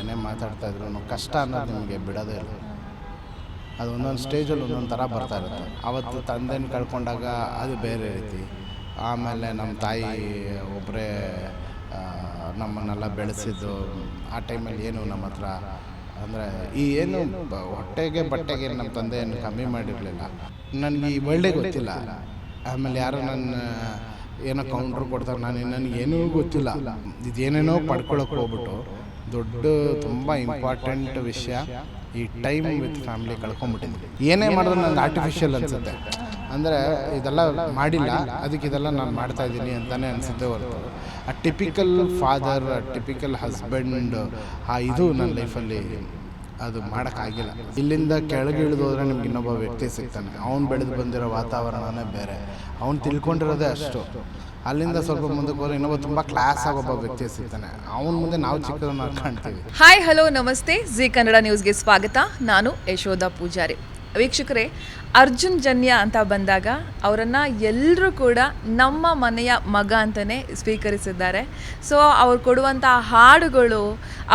ಏನೇ ಮಾತಾಡ್ತಾ ಇದ್ರು ಕಷ್ಟ ಅನ್ನೋದು ನಿಮಗೆ ಬಿಡೋದೇ ಇಲ್ಲ. ಅದು ಒಂದೊಂದು ಸ್ಟೇಜಲ್ಲಿ ಒಂದೊಂದು ಥರ ಬರ್ತಾ ಇರುತ್ತೆ. ಅವತ್ತು ತಂದೆನ ಕಳ್ಕೊಂಡಾಗ ಅದು ಬೇರೆ ರೀತಿ. ಆಮೇಲೆ ನಮ್ಮ ತಾಯಿ ಒಬ್ಬರೇ ನಮ್ಮನ್ನೆಲ್ಲ ಬೆಳೆಸಿದ್ದು, ಆ ಟೈಮಲ್ಲಿ ಏನು ನಮ್ಮ ಹತ್ರ, ಅಂದರೆ ಈ ಏನು ಹೊಟ್ಟೆಗೆ ಬಟ್ಟೆಗೆ ನಮ್ಮ ತಂದೆ ಏನು ಕಮ್ಮಿ ಮಾಡಿರಲಿಲ್ಲ. ನನಗೆ ಈ ಒಳ್ಳೆ ಗೊತ್ತಿಲ್ಲ. ಆಮೇಲೆ ಯಾರೋ ನನ್ನ, ಏನೋ ಕೌಂಟ್ರ್ ಕೊಡ್ತಾರೆ. ನಾನು ನನಗೆ ಏನೂ ಗೊತ್ತಿಲ್ಲ. ಇದೇನೇನೋ ಪಡ್ಕೊಳಕ್ಕೆ ಹೋಗ್ಬಿಟ್ಟು ದೊಡ್ಡ ತುಂಬ ಇಂಪಾರ್ಟೆಂಟ್ ವಿಷಯ ಈ ಟೈಮ್ ವಿತ್ ಫ್ಯಾಮಿಲಿ ಕಳ್ಕೊಂಡ್ಬಿಟ್ಟಿದ್ದೀನಿ ಏನೇ ಮಾಡಿದ್ರು ನನಗೆ ಆರ್ಟಿಫಿಷಿಯಲ್ ಅನ್ಸುತ್ತೆ. ಅಂದರೆ ಇದೆಲ್ಲ ಮಾಡಿಲ್ಲ ಅದಕ್ಕೆ ಇದೆಲ್ಲ ನಾನು ಮಾಡ್ತಾ ಇದ್ದೀನಿ ಅಂತಲೇ ಅನಿಸುತ್ತೆ ಹೊರತು. ಆ ಟಿಪಿಕಲ್ ಫಾದರ್ ಟಿಪಿಕಲ್ ಹಸ್ಬೆಂಡ್ ಆ ಇದು ನನ್ನ ಲೈಫಲ್ಲಿ ಅದು ಮಾಡೋಕ್ಕಾಗಿಲ್ಲ. ಇಲ್ಲಿಂದ ಕೆಳಗೆ ಇಳಿದು ಹೋದ್ರೆ ನಿಮ್ಗೆ ಇನ್ನೊಬ್ಬ ವ್ಯಕ್ತಿ ಸಿಗ್ತಾನೆ. ಅವ್ನು ಬೆಳೆದು ಬಂದಿರೋ ವಾತಾವರಣನೇ ಬೇರೆ. ಅವ್ನು ತಿಳ್ಕೊಂಡಿರೋದೇ ಅಷ್ಟು. ಅಲ್ಲಿಂದ ಸ್ವಲ್ಪ ಮುಂದಕ್ಕೆ ಹೋದ್ರೆ ಇನ್ನೊಬ್ಬ ತುಂಬಾ ಕ್ಲಾಸ್ ಆಗೊಬ್ಬ ವ್ಯಕ್ತಿ ಸಿಗ್ತಾನೆ ಅವನ ಮುಂದೆ ನಾವು ಚಿಕ್ಕದನ್ನ ಕಾಣ್ತೀವಿ. ಹಾಯ್ ಹಲೋ ನಮಸ್ತೆ. ಜಿ ಕನ್ನಡ ನ್ಯೂಸ್ಗೆ ಸ್ವಾಗತ. ನಾನು ಯಶೋಧ ಪೂಜಾರಿ. ವೀಕ್ಷಕರೇ ಅರ್ಜುನ್ ಜನ್ಯ ಅಂತ ಬಂದಾಗ ಅವರನ್ನು ಎಲ್ಲರೂ ಕೂಡ ನಮ್ಮ ಮನೆಯ ಮಗ ಅಂತಲೇ ಸ್ವೀಕರಿಸಿದ್ದಾರೆ. ಸೊ ಅವ್ರು ಕೊಡುವಂಥ ಹಾಡುಗಳು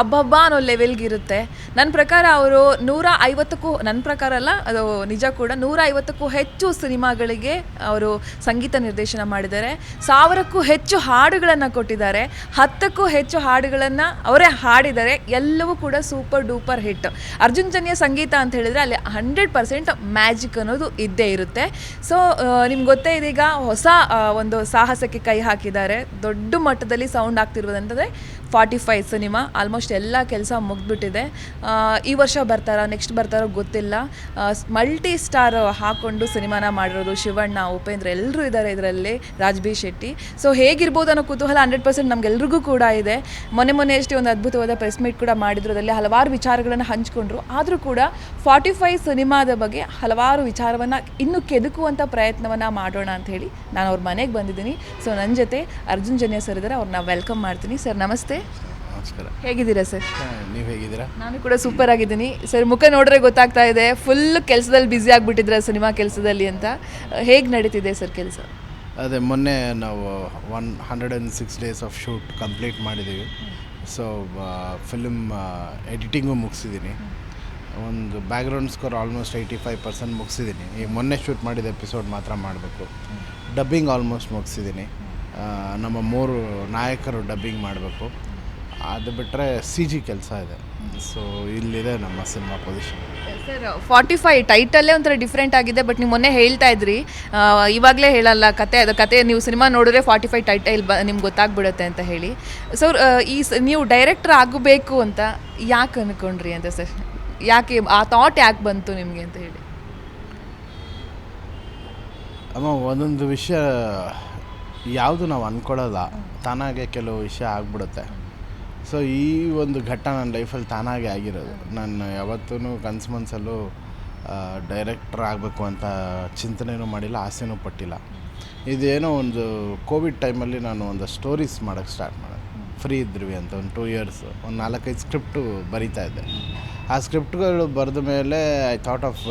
ಅಬ್ಬಬ್ಬ ಅನ್ನೋ ಲೆವೆಲ್ಗಿರುತ್ತೆ ನನ್ನ ಪ್ರಕಾರ ಅವರು ನೂರ ಐವತ್ತಕ್ಕೂ ನನ್ನ ಪ್ರಕಾರ ಅಲ್ಲ, ಅದು ನಿಜ ಕೂಡ ನೂರ ಐವತ್ತಕ್ಕೂ ಹೆಚ್ಚು ಸಿನಿಮಾಗಳಿಗೆ ಅವರು ಸಂಗೀತ ನಿರ್ದೇಶನ ಮಾಡಿದ್ದಾರೆ. ಸಾವಿರಕ್ಕೂ ಹೆಚ್ಚು ಹಾಡುಗಳನ್ನು ಕೊಟ್ಟಿದ್ದಾರೆ. ಹತ್ತಕ್ಕೂ ಹೆಚ್ಚು ಹಾಡುಗಳನ್ನು ಅವರೇ ಹಾಡಿದ್ದಾರೆ. ಎಲ್ಲವೂ ಕೂಡ super duper hit. Arjun Janya ಸಂಗೀತ ಅಂತ ಹೇಳಿದರೆ ಅಲ್ಲಿ ಹಂಡ್ರೆಡ್ ಪರ್ಸೆಂಟ್ ಮ್ಯಾಜಿಕ್ ಅನ್ನೋದು ಇದ್ದೇ ಇರುತ್ತೆ. ಸೊ ನಿಮ್ಗೆ ಗೊತ್ತೇ ಇದೀಗ ಹೊಸ ಒಂದು ಸಾಹಸಕ್ಕೆ ಕೈ ಹಾಕಿದ್ದಾರೆ. ದೊಡ್ಡ ಮಟ್ಟದಲ್ಲಿ ಸೌಂಡ್ ಆಗ್ತಿರುವುದಂತಂದರೆ ಫಾರ್ಟಿ ಫೈವ್ ಸಿನಿಮಾ, ಆಲ್ಮೋಸ್ಟ್ ಎಲ್ಲ ಕೆಲಸ ಮುಗಿದ್ಬಿಟ್ಟಿದೆ. ಈ ವರ್ಷ ಬರ್ತಾರೋ, ನೆಕ್ಸ್ಟ್ ಬರ್ತಾರೋ ಗೊತ್ತಿಲ್ಲ. ಮಲ್ಟಿ ಸ್ಟಾರ್ ಹಾಕ್ಕೊಂಡು ಸಿನಿಮಾನ ಮಾಡಿರೋದು ಶಿವಣ್ಣ, ಉಪೇಂದ್ರ ಎಲ್ಲರೂ ಇದ್ದಾರೆ ಇದರಲ್ಲಿ, ರಾಜ್ಬಿ ಶೆಟ್ಟಿ. ಸೊ ಹೇಗಿರ್ಬೋದು ಅನ್ನೋ ಕುತೂಹಲ ಹಂಡ್ರೆಡ್ ಪರ್ಸೆಂಟ್ ನಮಗೆಲ್ರಿಗೂ ಕೂಡ ಇದೆ. ಮೊನ್ನೆ ಮೊನ್ನೆ ಅಷ್ಟೇ ಒಂದು ಅದ್ಭುತವಾದ ಪ್ರೆಸ್ ಮೀಟ್ ಕೂಡ ಮಾಡಿದ್ರು ಅದರಲ್ಲಿ ಹಲವಾರು ವಿಚಾರಗಳನ್ನು ಹಂಚ್ಕೊಂಡ್ರು. ಆದರೂ ಕೂಡ ಫಾರ್ಟಿ ಫೈವ್ ಸಿನಿಮಾದ ಬಗ್ಗೆ ಹಲವಾರು ವಿಚಾರವನ್ನು ಇನ್ನೂ ಕೆದಕುವಂಥ ಪ್ರಯತ್ನವನ್ನು ಮಾಡೋಣ ಅಂತ ಹೇಳಿ ನಾನು ಅವ್ರ ಮನೆಗೆ ಬಂದಿದ್ದೀನಿ. ಸೊ ನನ್ನ ಜೊತೆ ಅರ್ಜುನ್ ಜನ್ಯ ಸರ್ ಇದ್ದಾರೆ ಅವ್ರನ್ನ ವೆಲ್ಕಮ್ ಮಾಡ್ತೀನಿ. ಸರ್ ನಮಸ್ತೆ. ನಮಸ್ಕಾರ. ಹೇಗಿದ್ದೀರಾ ಸರ್? ನೀವು ಹೇಗಿದ್ದೀರಾ? ನಾನು ಕೂಡ ಸೂಪರ್ ಆಗಿದ್ದೀನಿ. ಸರ್ ಮುಖ ನೋಡ್ರೆ ಗೊತ್ತಾಗ್ತಾ ಇದೆ ಫುಲ್ ಕೆಲಸದಲ್ಲಿ ಬ್ಯುಸಿ ಆಗಿಬಿಟ್ಟಿದ್ರೆ ಸಿನಿಮಾ ಕೆಲಸದಲ್ಲಿ ಅಂತ. ಹೇಗೆ ನಡೀತಿದೆ ಸರ್ ಕೆಲಸ? ಅದೇ ಮೊನ್ನೆ ನಾವು one hundred and six days of shoot complete ಮಾಡಿದ್ದೀವಿ ಸೊ ಫಿಲ್ಮ್ ಎಡಿಟಿಂಗು ಮುಗಿಸಿದ್ದೀನಿ. ಒಂದು background score almost eighty five percent ಮುಗಿಸಿದ್ದೀನಿ. ಈಗ ಮೊನ್ನೆ ಶೂಟ್ ಮಾಡಿದ ಎಪಿಸೋಡ್ ಮಾತ್ರ ಮಾಡಬೇಕು. ಡಬ್ಬಿಂಗ್ ಆಲ್ಮೋಸ್ಟ್ ಮುಗಿಸಿದ್ದೀನಿ. ನಮ್ಮ ಮೂರು ನಾಯಕರು ಡಬ್ಬಿಂಗ್ ಮಾಡಬೇಕು. ಅದು ಬಿಟ್ಟರೆ ಸಿ ಜಿ ಕೆಲಸ ಇದೆ. ಸೊ ಇಲ್ಲಿದೆ ನಮ್ಮ cinema position sir forty five ಟೈಟಲ್ಲೇ ಒಂಥರ ಡಿಫ್ರೆಂಟ್ ಆಗಿದೆ ಬಟ್ ನೀವು ಮೊನ್ನೆ ಹೇಳ್ತಾ ಇದ್ರಿ. ಇವಾಗಲೇ ಹೇಳಲ್ಲ ಕತೆ ಅದು ಕತೆ ನೀವು ಸಿನಿಮಾ ನೋಡಿದ್ರೆ ಫಾರ್ಟಿ ಫೈವ್ ಟೈಟಲ್ ಬ ನಿಮ್ಗೆ ಗೊತ್ತಾಗ್ಬಿಡುತ್ತೆ ಅಂತ ಹೇಳಿ. ಸರ್ ಈ ಸ ನೀವು ಡೈರೆಕ್ಟರ್ ಆಗಬೇಕು ಅಂತ ಯಾಕೆ ಅನ್ಕೊಂಡ್ರಿ ಅಂತ ಸರ್ ಯಾಕೆ ಆ ಥಾಟ್ ಯಾಕೆ ಬಂತು ನಿಮಗೆ ಅಂತ ಹೇಳಿ? ಅಮ್ಮ ಒಂದೊಂದು ವಿಷಯ ಯಾವುದು ನಾವು ಅಂದ್ಕೊಳ್ಳೋಲ್ಲ ತಾನಾಗೆ ಕೆಲವು ವಿಷಯ ಆಗ್ಬಿಡುತ್ತೆ. ಸೊ ಈ ಒಂದು ಘಟ್ಟ ನನ್ನ ಲೈಫಲ್ಲಿ ತಾನಾಗೆ ಆಗಿರೋದು. ನಾನು ಯಾವತ್ತೂ ಕನ್ಸು ಮನಸ್ಸಲ್ಲೂ ಡೈರೆಕ್ಟ್ರ್ ಆಗಬೇಕು ಅಂತ ಚಿಂತನೆಯೂ ಮಾಡಿಲ್ಲ, ಆಸೆನೂ ಪಟ್ಟಿಲ್ಲ. ಇದೇನೋ ಒಂದು ಕೋವಿಡ್ ಟೈಮಲ್ಲಿ ನಾನು ಒಂದು ಸ್ಟೋರೀಸ್ ಮಾಡೋಕ್ಕೆ ಸ್ಟಾರ್ಟ್ ಮಾಡಿದೆ. ಫ್ರೀ ಇದ್ವಿ ಅಂತ ಒಂದು ಟೂ ಇಯರ್ಸ್ ಒಂದು ನಾಲ್ಕೈದು ಸ್ಕ್ರಿಪ್ಟು ಬರಿತಾ ಇದ್ದೆ. ಆ ಸ್ಕ್ರಿಪ್ಟ್ಗಳು ಬರೆದ ಮೇಲೆ ಐ ಥಾಟ್ ಆಫ್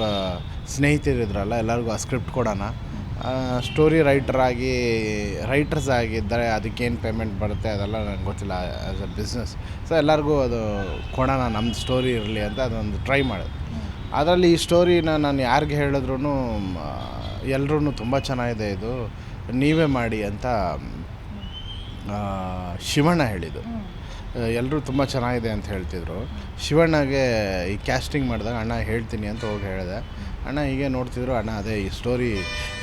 ಸ್ನೇಹಿತರಿದ್ರಲ್ಲ, ಎಲ್ಲರಿಗೂ ಆ ಸ್ಕ್ರಿಪ್ಟ್ ಕೊಡೋಣ. ಸ್ಟೋರಿ ರೈಟರ್ ಆಗಿ ರೈಟರ್ಸ್ ಆಗಿದ್ದರೆ ಅದಕ್ಕೇನು ಪೇಮೆಂಟ್ ಬರುತ್ತೆ ಅದೆಲ್ಲ ನನಗೆ ಗೊತ್ತಿಲ್ಲ ಆ್ಯಸ್ ಅ ಬಿಸ್ನೆಸ್ ಸೊ ಎಲ್ಲರಿಗೂ ಅದು, ಕೊಡೋಣ ನಮ್ಮದು ಸ್ಟೋರಿ ಇರಲಿ ಅಂತ ಅದೊಂದು ಟ್ರೈ ಮಾಡಿದೆ. ಅದರಲ್ಲಿ ಈ ಸ್ಟೋರಿನ ನಾನು ಯಾರಿಗೆ ಹೇಳಿದ್ರು ಎಲ್ಲರೂ ತುಂಬ ಚೆನ್ನಾಗಿದೆ ಇದು. ನೀವೇ ಮಾಡಿ ಅಂತ ಶಿವಣ್ಣ ಹೇಳಿದ್ದು. ಎಲ್ಲರೂ ತುಂಬ ಚೆನ್ನಾಗಿದೆ ಅಂತ ಹೇಳ್ತಿದ್ರು. ಶಿವಣ್ಣಗೆ ಈ ಕ್ಯಾಸ್ಟಿಂಗ್ ಮಾಡಿದಾಗ, ಅಣ್ಣ, ಹೇಳ್ತೀನಿ ಅಂತ ಹೋಗಿ ಹೇಳಿದೆ. ಅಣ್ಣ ಹೀಗೆ ನೋಡ್ತಿದ್ರು, ಅಣ್ಣ ಅದೇ ಈ ಸ್ಟೋರಿ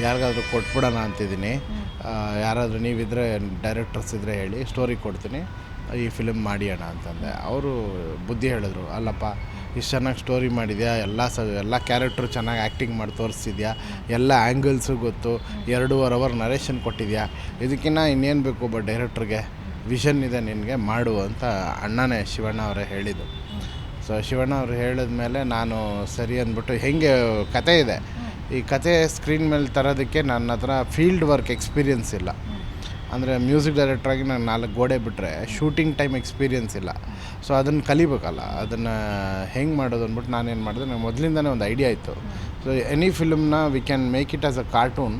ಯಾರಿಗಾದ್ರೂ ಕೊಟ್ಬಿಡೋಣ ಅಂತಿದ್ದೀನಿ. ಯಾರಾದರೂ ನೀವಿದ್ರೆ ಡೈರೆಕ್ಟರ್ಸ್ ಇದ್ದರೆ ಹೇಳಿ ಸ್ಟೋರಿ ಕೊಡ್ತೀನಿ. ಈ ಫಿಲಮ್ ಮಾಡಿ ಅಣ್ಣ ಅಂತಂದೆ. ಅವರು ಬುದ್ಧಿ ಹೇಳಿದ್ರು, ಅಲ್ಲಪ್ಪ, ಇಷ್ಟು ಚೆನ್ನಾಗಿ ಸ್ಟೋರಿ ಮಾಡಿದ್ಯಾ? ಎಲ್ಲ ಸ, ಎಲ್ಲ ಕ್ಯಾರೆಕ್ಟ್ರು ಚೆನ್ನಾಗಿ ಆ್ಯಕ್ಟಿಂಗ್ ಮಾಡಿ ತೋರಿಸ್ತಿದ್ಯಾ ಎಲ್ಲ ಆ್ಯಂಗಲ್ಸು ಗೊತ್ತು. ಎರಡೂವರೆ ಅವರ್ ನರೇಷನ್ ಕೊಟ್ಟಿದ್ಯಾ? ಇದಕ್ಕಿಂತ ಇನ್ನೇನು ಬೇಕು ಒಬ್ಬ ಡೈರೆಕ್ಟ್ರಿಗೆ ವಿಷನ್ ಇದೆ ನಿನಗೆ, ಮಾಡು ಅಂತ ಅಣ್ಣನೇ ಶಿವಣ್ಣ ಅವರೇ ಹೇಳಿದ್ದು. ಸೊ ಶಿವಣ್ಣ ಅವರು ಹೇಳಿದ ಮೇಲೆ ನಾನು ಸರಿ ಅಂದ್ಬಿಟ್ಟು ಹೆಂಗೆ ಕತೆ ಇದೆ. ಈ ಕತೆ ಸ್ಕ್ರೀನ್ ಮೇಲೆ ತರೋದಕ್ಕೆ ನನ್ನ ಹತ್ರ ಫೀಲ್ಡ್ ವರ್ಕ್ ಎಕ್ಸ್ಪೀರಿಯನ್ಸ್ ಇಲ್ಲ. ಅಂದರೆ ಮ್ಯೂಸಿಕ್ ಡೈರೆಕ್ಟ್ರಾಗಿ ನಾನು ನಾಲ್ಕು ಗೋಡೆ ಬಿಟ್ಟರೆ ಶೂಟಿಂಗ್ ಟೈಮ್ ಎಕ್ಸ್ಪೀರಿಯನ್ಸ್ ಇಲ್ಲ. ಸೊ ಅದನ್ನು ಕಲಿಬೇಕಲ್ಲ. ಅದನ್ನು ಹೆಂಗೆ ಮಾಡೋದು ಅಂದ್ಬಿಟ್ಟು ನಾನೇನು ಮಾಡಿದೆ ನನಗೆ ಮೊದಲಿಂದನೇ ಒಂದು ಐಡಿಯಾ ಇತ್ತು. So any ಫಿಲಮ್ನ we can make it as a cartoon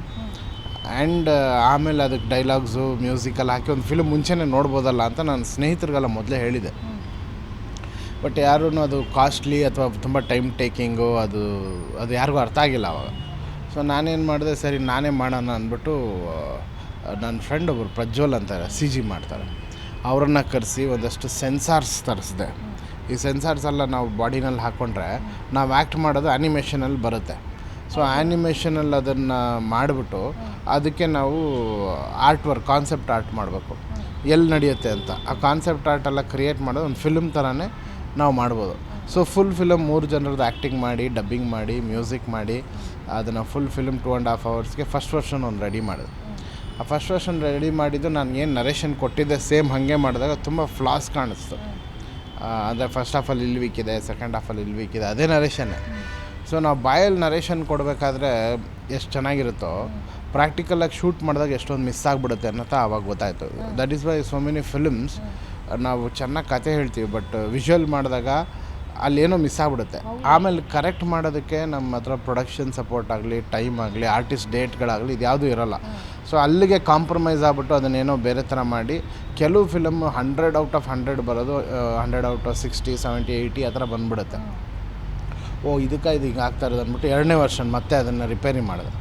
and ಆಮೇಲೆ ಅದಕ್ಕೆ ಡೈಲಾಗ್ಸು ಮ್ಯೂಸಿಕಲ್ಲಿ ಹಾಕಿ ಒಂದು ಫಿಲಮ್ ಮುಂಚೆನೇ ನೋಡ್ಬೋದಲ್ಲ ಅಂತ ನಾನು ಸ್ನೇಹಿತರಿಗೆಲ್ಲ ಮೊದಲೇ ಹೇಳಿದೆ. ಬಟ್ ಯಾರೂ ಅದು ಕಾಸ್ಟ್ಲಿ ಅಥವಾ ತುಂಬ ಟೈಮ್ ಟೇಕಿಂಗು ಅದು ಅದು ಯಾರಿಗೂ ಅರ್ಥ ಆಗಿಲ್ಲ ಅವಾಗ. ಸೊ ನಾನೇನು ಮಾಡಿದೆ, ಸರಿ ನಾನೇ ಮಾಡೋಣ ಅಂದ್ಬಿಟ್ಟು ನನ್ನ ಫ್ರೆಂಡ್ ಒಬ್ಬರು ಪ್ರಜ್ವಲ್ ಅಂತಾರೆ ಸಿ ಜಿ ಮಾಡ್ತಾರೆ. ಅವರನ್ನು ಕರೆಸಿ ಒಂದಷ್ಟು ಸೆನ್ಸಾರ್ಸ್ ತರಿಸಿದೆ. ಈ ಸೆನ್ಸಾರ್ಸ್ ಎಲ್ಲ ನಾವು ಬಾಡಿನಲ್ಲಿ ಹಾಕ್ಕೊಂಡ್ರೆ ನಾವು ಆ್ಯಕ್ಟ್ ಮಾಡೋದು ಆ್ಯನಿಮೇಷನಲ್ಲಿ ಬರುತ್ತೆ. ಸೊ ಆ್ಯನಿಮೇಷನಲ್ಲಿ ಅದನ್ನು ಮಾಡಿಬಿಟ್ಟು ಅದಕ್ಕೆ ನಾವು ಆರ್ಟ್ ವರ್ಕ್ ಕಾನ್ಸೆಪ್ಟ್ ಆರ್ಟ್ ಮಾಡಬೇಕು. ಎಲ್ಲಿ ನಡೆಯುತ್ತೆ ಅಂತ. ಆ ಕಾನ್ಸೆಪ್ಟ್ ಆರ್ಟ್ ಎಲ್ಲ ಕ್ರಿಯೇಟ್ ಮಾಡೋದು ಒಂದು ಫಿಲ್ಮ್ ಥರನೇ ನಾವು ಮಾಡ್ಬೋದು. ಸೊ ಫುಲ್ ಫಿಲಮ್ ಮೂರು ಜನರದ್ದು ಆ್ಯಕ್ಟಿಂಗ್ ಮಾಡಿ ಡಬ್ಬಿಂಗ್ ಮಾಡಿ ಮ್ಯೂಸಿಕ್ ಮಾಡಿ, ಅದನ್ನು full film two and half ಅವರ್ಸ್ಗೆ first version ಒಂದು ರೆಡಿ ಮಾಡಿದೆ. ಆ ಫಸ್ಟ್ ವರ್ಷನ್ ರೆಡಿ ಮಾಡಿದ್ದು ನಾನು ಏನು ನರೇಷನ್ ಕೊಟ್ಟಿದ್ದೆ ಸೇಮ್ ಹಾಗೆ ಮಾಡಿದಾಗ ತುಂಬ ಫ್ಲಾಸ್ ಕಾಣಿಸ್ತು. ಅಂದರೆ ಫಸ್ಟ್ ಹಾಫಲ್ಲಿ ಇಲ್ಲಿ ವೀಕಿದೆ ಸೆಕೆಂಡ್ ಹಾಫಲ್ಲಿ ಇಲ್ಲಿ ವೀಕಿದೆ ಅದೇ ನರೇಷನ್ನೇ ಸೊ ನಾವು ಬಾಯಲ್ಲಿ ನರೇಷನ್ ಕೊಡಬೇಕಾದ್ರೆ ಎಷ್ಟು ಚೆನ್ನಾಗಿರುತ್ತೋ ಪ್ರಾಕ್ಟಿಕಲಾಗಿ ಶೂಟ್ ಮಾಡಿದಾಗ ಎಷ್ಟೊಂದು ಮಿಸ್ ಆಗಿಬಿಡುತ್ತೆ ಅನ್ನೋತ ಆವಾಗ ಗೊತ್ತಾಯಿತು. That is why so many films ನಾವು ಚೆನ್ನಾಗಿ ಕತೆ ಹೇಳ್ತೀವಿ ಬಟ್ ವಿಜುವಲ್ ಮಾಡಿದಾಗ ಅಲ್ಲೇನೋ ಮಿಸ್ ಆಗ್ಬಿಡುತ್ತೆ. ಆಮೇಲೆ ಕರೆಕ್ಟ್ ಮಾಡೋದಕ್ಕೆ ನಮ್ಮ ಹತ್ರ ಪ್ರೊಡಕ್ಷನ್ ಸಪೋರ್ಟ್ ಆಗಲಿ ಟೈಮ್ ಆಗಲಿ ಆರ್ಟಿಸ್ಟ್ ಡೇಟ್ಗಳಾಗಲಿ ಇದು ಯಾವುದೂ ಇರೋಲ್ಲ. ಸೊ ಅಲ್ಲಿಗೆ ಕಾಂಪ್ರಮೈಸ್ ಆಗ್ಬಿಟ್ಟು ಅದನ್ನೇನೋ ಬೇರೆ ಥರ ಮಾಡಿ ಕೆಲವು film hundred out of hundred ಬರೋದು hundred out of sixty seventy eighty ಆ ಥರ ಬಂದ್ಬಿಡುತ್ತೆ. ಓ ಇದಕ್ಕೆ ಇದು ಹಿಂಗೆ ಆಗ್ತಾ ಇರೋದು ಅಂದ್ಬಿಟ್ಟು ಎರಡನೇ ವರ್ಷನ್ ಮತ್ತೆ ಅದನ್ನು ರಿಪೇರಿ ಮಾಡಿದೆ.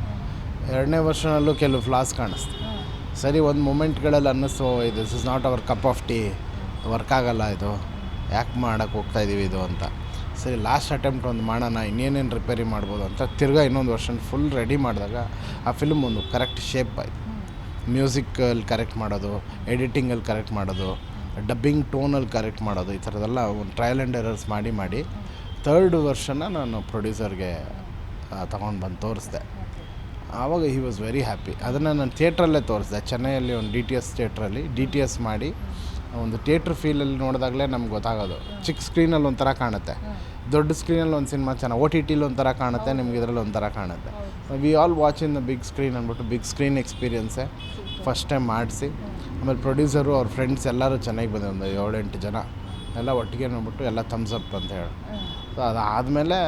ಎರಡನೇ ವರ್ಷನಲ್ಲೂ ಕೆಲವು ಫ್ಲಾಸ್ ಕಾಣಿಸ್ತು. ಸರಿ ಒಂದು ಮೂಮೆಂಟ್ಗಳಲ್ಲಿ ಅನ್ನಿಸ್ತು this is not our cup of tea work ಆಗಲ್ಲ ಇದು. ಯಾಕೆ ಮಾಡೋಕ್ಕೆ ಹೋಗ್ತಾ ಇದ್ದೀವಿ ಇದು ಅಂತ. ಸರಿ ಲಾಸ್ಟ್ ಅಟೆಂಪ್ಟ್ ಒಂದು ಮಾಡೋಣ, ಇನ್ನೇನೇನು ರಿಪೇರಿ ಮಾಡ್ಬೋದು ಅಂತ ತಿರ್ಗಾ ಇನ್ನೊಂದು ವರ್ಷನ್ ಫುಲ್ ರೆಡಿ ಮಾಡಿದಾಗ ಆ ಫಿಲ್ಮ್ ಒಂದು ಕರೆಕ್ಟ್ ಶೇಪ್ ಆಯಿತು. ಮ್ಯೂಸಿಕಲ್ಲಿ ಕರೆಕ್ಟ್ ಮಾಡೋದು ಎಡಿಟಿಂಗಲ್ಲಿ ಕರೆಕ್ಟ್ ಮಾಡೋದು ಡಬ್ಬಿಂಗ್ ಟೋನಲ್ಲಿ ಕರೆಕ್ಟ್ ಮಾಡೋದು, ಈ ಥರದೆಲ್ಲ ಒಂದು ಟ್ರಯಲ್ ಆ್ಯಂಡ್ ಎರರ್ಸ್ ಮಾಡಿ ಮಾಡಿ ತರ್ಡ್ ವರ್ಷನ ನಾನು ಪ್ರೊಡ್ಯೂಸರ್ಗೆ ತಗೊಂಡು ಬಂದು ತೋರಿಸ್ದೆ. ಆವಾಗ ಹಿ ವಾಸ್ ವೆರಿ ಹ್ಯಾಪಿ ಅದನ್ನು ನಾನು ಥಿಯೇಟ್ರಲ್ಲೇ ತೋರಿಸಿದೆ. ಚೆನ್ನೈಯಲ್ಲಿ ಒಂದು ಡಿ ಟಿ ಎಸ್ ಥಿಯೇಟ್ರಲ್ಲಿ ಡಿ ಟಿ ಎಸ್ ಮಾಡಿ, ಒಂದು ಥಿಯೇಟ್ರ್ ಫೀಲಲ್ಲಿ ನೋಡಿದಾಗಲೇ ನಮ್ಗೆ ಗೊತ್ತಾಗೋದು. ಚಿಕ್ಕ ಸ್ಕ್ರೀನಲ್ಲಿ ಒಂಥರ ಕಾಣುತ್ತೆ. ದೊಡ್ಡ ಸ್ಕ್ರೀನಲ್ಲಿ ಒಂದು ಸಿನಿಮಾ ಚೆನ್ನಾಗಿ ಓ ಟಿ ಟಿಲಿ ಒಂಥರ ಕಾಣುತ್ತೆ, ನಿಮ್ಗೆ ಇದರಲ್ಲಿ ಒಂಥರ ಕಾಣುತ್ತೆ. We all watch in the big screen ಅಂದ್ಬಿಟ್ಟು ಬಿಗ್ ಸ್ಕ್ರೀನ್ ಎಕ್ಸ್ಪೀರಿಯನ್ಸೇ ಫಸ್ಟ್ ಟೈಮ್ ಮಾಡಿಸಿ. ಆಮೇಲೆ ಪ್ರೊಡ್ಯೂಸರು ಅವ್ರ ಫ್ರೆಂಡ್ಸ್ ಎಲ್ಲರೂ ಚೆನ್ನಾಗಿ ಬಂದೆ ಒಂದು ಏಳೆಂಟು ಜನ. ಎಲ್ಲ ಒಟ್ಟಿಗೆ ನೋಡ್ಬಿಟ್ಟು ಎಲ್ಲ ಥಮ್ಸ್ ಅಪ್ ಅಂತ ಹೇಳಿ. ಸೊ ಅದಾದಮೇಲೆ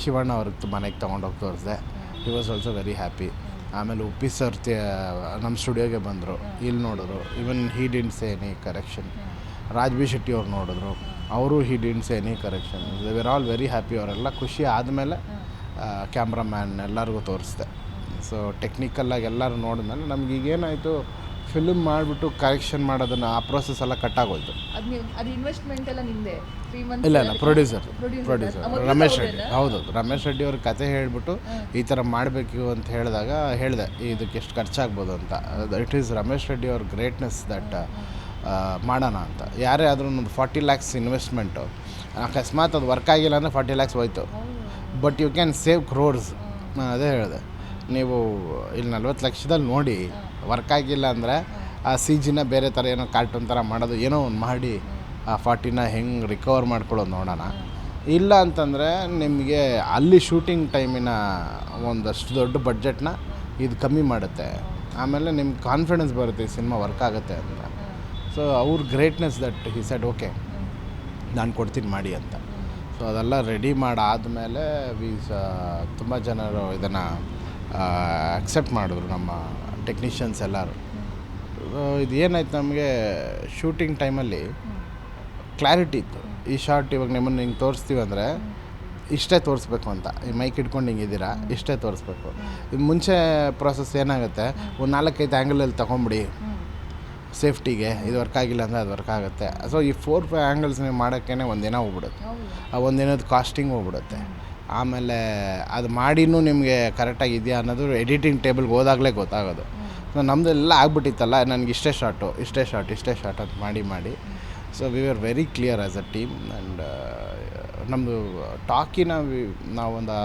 ಶಿವಣ್ಣ ಅವ್ರಿಗೆ ಮನೆಗೆ ತೊಗೊಂಡೋಗಿ ತೋರಿಸಿದೆ. He was also very happy ಆಮೇಲೆ ಉಪ್ಪಿ ಸರ್ ನಮ್ಮ ಸ್ಟುಡಿಯೋಗೆ ಬಂದರು. ಇಲ್ಲಿ ನೋಡಿದ್ರು. Even he didn't any correction Raj B Shetty ಅವ್ರು ನೋಡಿದ್ರು. ಅವರು he didn't any correction we're all very happy ಅವರೆಲ್ಲ ಖುಷಿ ಆದಮೇಲೆ ಕ್ಯಾಮ್ರಾಮ್ಯಾನ್ ಎಲ್ಲರಿಗೂ ತೋರಿಸ್ದೆ. ಸೊ ಟೆಕ್ನಿಕಲ್ಲಾಗಿ ಎಲ್ಲರೂ ನೋಡಿದ್ಮೇಲೆ ನಮ್ಗೆ ಈಗೇನಾಯಿತು ಫಿಲ್ಮ್ ಮಾಡಿಬಿಟ್ಟು ಕರೆಕ್ಷನ್ ಮಾಡೋದನ್ನು ಆ ಪ್ರೋಸೆಸ್ ಎಲ್ಲ ಕಟ್ಟಾಗೋಯ್ತು ಅದು ನೀವು ಅದು ಇನ್ವೆಸ್ಟ್ಮೆಂಟ್ ಎಲ್ಲ ಮಂತ್ಸ್ ಇಲ್ಲ ಇಲ್ಲ ಪ್ರೊಡ್ಯೂಸರ್ ಪ್ರೊಡ್ಯೂಸರ್ ರಮೇಶ್ ರೆಡ್ಡಿ. ಹೌದು. ರಮೇಶ್ ರೆಡ್ಡಿ ಅವ್ರ ಕತೆ ಹೇಳಿಬಿಟ್ಟು ಈ ಥರ ಮಾಡಬೇಕು ಅಂತ ಹೇಳಿದಾಗ ಹೇಳಿದೆ ಇದಕ್ಕೆ ಎಷ್ಟು ಖರ್ಚಾಗ್ಬೋದು ಅಂತ. ಇಟ್ ಈಸ್ ರಮೇಶ್ ರೆಡ್ಡಿ ಅವ್ರ ಗ್ರೇಟ್ನೆಸ್ ದಟ್ ಮಾಡೋಣ ಅಂತ. ಯಾರೇ ಆದರೂ ಒಂದು ಫಾರ್ಟಿ ಲ್ಯಾಕ್ಸ್ ಇನ್ವೆಸ್ಟ್ಮೆಂಟು ಅಕಸ್ಮಾತ್ ಅದು ವರ್ಕ್ ಆಗಿಲ್ಲ ಅಂದರೆ ಫಾರ್ಟಿ ಲ್ಯಾಕ್ಸ್ ಹೋಯ್ತು. But you can save crores ನಾನು ಅದೇ ಹೇಳಿದೆ. ನೀವು ಇಲ್ಲಿ ನಲ್ವತ್ತು ಲಕ್ಷದಲ್ಲಿ ನೋಡಿ ವರ್ಕ್ ಆಗಿಲ್ಲ ಅಂದರೆ ಆ ಸಿ ಜಿನ ಬೇರೆ ಥರ ಏನೋ ಕಾರ್ಟೂನ್ ಥರ ಮಾಡೋದು ಏನೋ ಒಂದು ಮಾಡಿ. ಆ ಫಾರ್ಟಿನ ಹೆಂಗೆ ರಿಕವರ್ ಮಾಡ್ಕೊಳ್ಳೋದು ನೋಡೋಣ. ಇಲ್ಲ ಅಂತಂದರೆ ನಿಮಗೆ ಅಲ್ಲಿ ಶೂಟಿಂಗ್ ಟೈಮಿನ ಒಂದಷ್ಟು ದೊಡ್ಡ ಬಡ್ಜೆಟ್ನ ಇದು ಕಮ್ಮಿ ಮಾಡುತ್ತೆ. ಆಮೇಲೆ ನಿಮ್ಗೆ ಕಾನ್ಫಿಡೆನ್ಸ್ ಬರುತ್ತೆ, ಈ ಸಿನಿಮಾ ವರ್ಕ್ ಆಗುತ್ತೆ ಅಂತ. ಸೊ ಅವ್ರ greatness that he said okay ನಾನು ಕೊಡ್ತೀನಿ ಮಾಡಿ ಅಂತ. ಸೊ ಅದೆಲ್ಲ ರೆಡಿ ಮಾಡಾದಮೇಲೆ ವಿ ತುಂಬ ಜನರು ಇದನ್ನು ಅಕ್ಸೆಪ್ಟ್ ಮಾಡಿದ್ರು ನಮ್ಮ ಟೆಕ್ನಿಷಿಯನ್ಸ್ ಎಲ್ಲರೂ. ಇದು ಏನಾಯ್ತು ನಮಗೆ ಶೂಟಿಂಗ್ ಟೈಮಲ್ಲಿ ಕ್ಲಾರಿಟಿ ಇತ್ತು. ಈ ಶಾರ್ಟ್ ಇವಾಗ ನಿಮ್ಮನ್ನು ಹಿಂಗೆ ತೋರಿಸ್ತೀವಿ ಅಂದರೆ ಇಷ್ಟೇ ತೋರಿಸ್ಬೇಕು ಅಂತ. ಈ ಮೈಕ್ ಇಟ್ಕೊಂಡು ಹಿಂಗಿದ್ದೀರಾ ಇಷ್ಟೇ ತೋರಿಸ್ಬೇಕು. ಮುಂಚೆ ಪ್ರೋಸೆಸ್ ಏನಾಗುತ್ತೆ? ಒಂದು ನಾಲ್ಕೈದು ಆ್ಯಂಗಲಲ್ಲಿ ತೊಗೊಂಬಿಡಿ. ಸೇಫ್ಟಿಗೆ ಇದು ವರ್ಕ್ ಆಗಿಲ್ಲ ಅಂದರೆ ಅದು ವರ್ಕ್ ಆಗುತ್ತೆ. ಸೊ ಈ ಫೋರ್ ಫೈವ್ ಆ್ಯಂಗಲ್ಸ್ ನೀವು ಮಾಡೋಕ್ಕೇ ಒಂದಿನ ಹೋಗ್ಬಿಡುತ್ತೆ. ಆ ಒಂದಿನದ ಕಾಸ್ಟಿಂಗ್ ಹೋಗ್ಬಿಡುತ್ತೆ. ಆಮೇಲೆ ಅದು ಮಾಡಿನೂ ನಿಮಗೆ ಕರೆಕ್ಟಾಗಿ ಇದೆಯಾ ಅನ್ನೋದು ಎಡಿಟಿಂಗ್ ಟೇಬಲ್ಗೆ ಹೋದಾಗಲೇ ಗೊತ್ತಾಗೋದು. ಸೊ ನಮ್ಮದೆಲ್ಲ ಆಗ್ಬಿಟ್ಟಿತ್ತಲ್ಲ, ನನಗೆ ಇಷ್ಟೇ ಶಾರ್ಟು ಇಷ್ಟೇ ಶಾರ್ಟ್ ಇಷ್ಟೇ ಶಾರ್ಟ್ ಅಂತ ಮಾಡಿ ಮಾಡಿ. So we are very clear as a team and ನಮ್ಮದು ಟಾಕಿನ ನಾವೊಂದು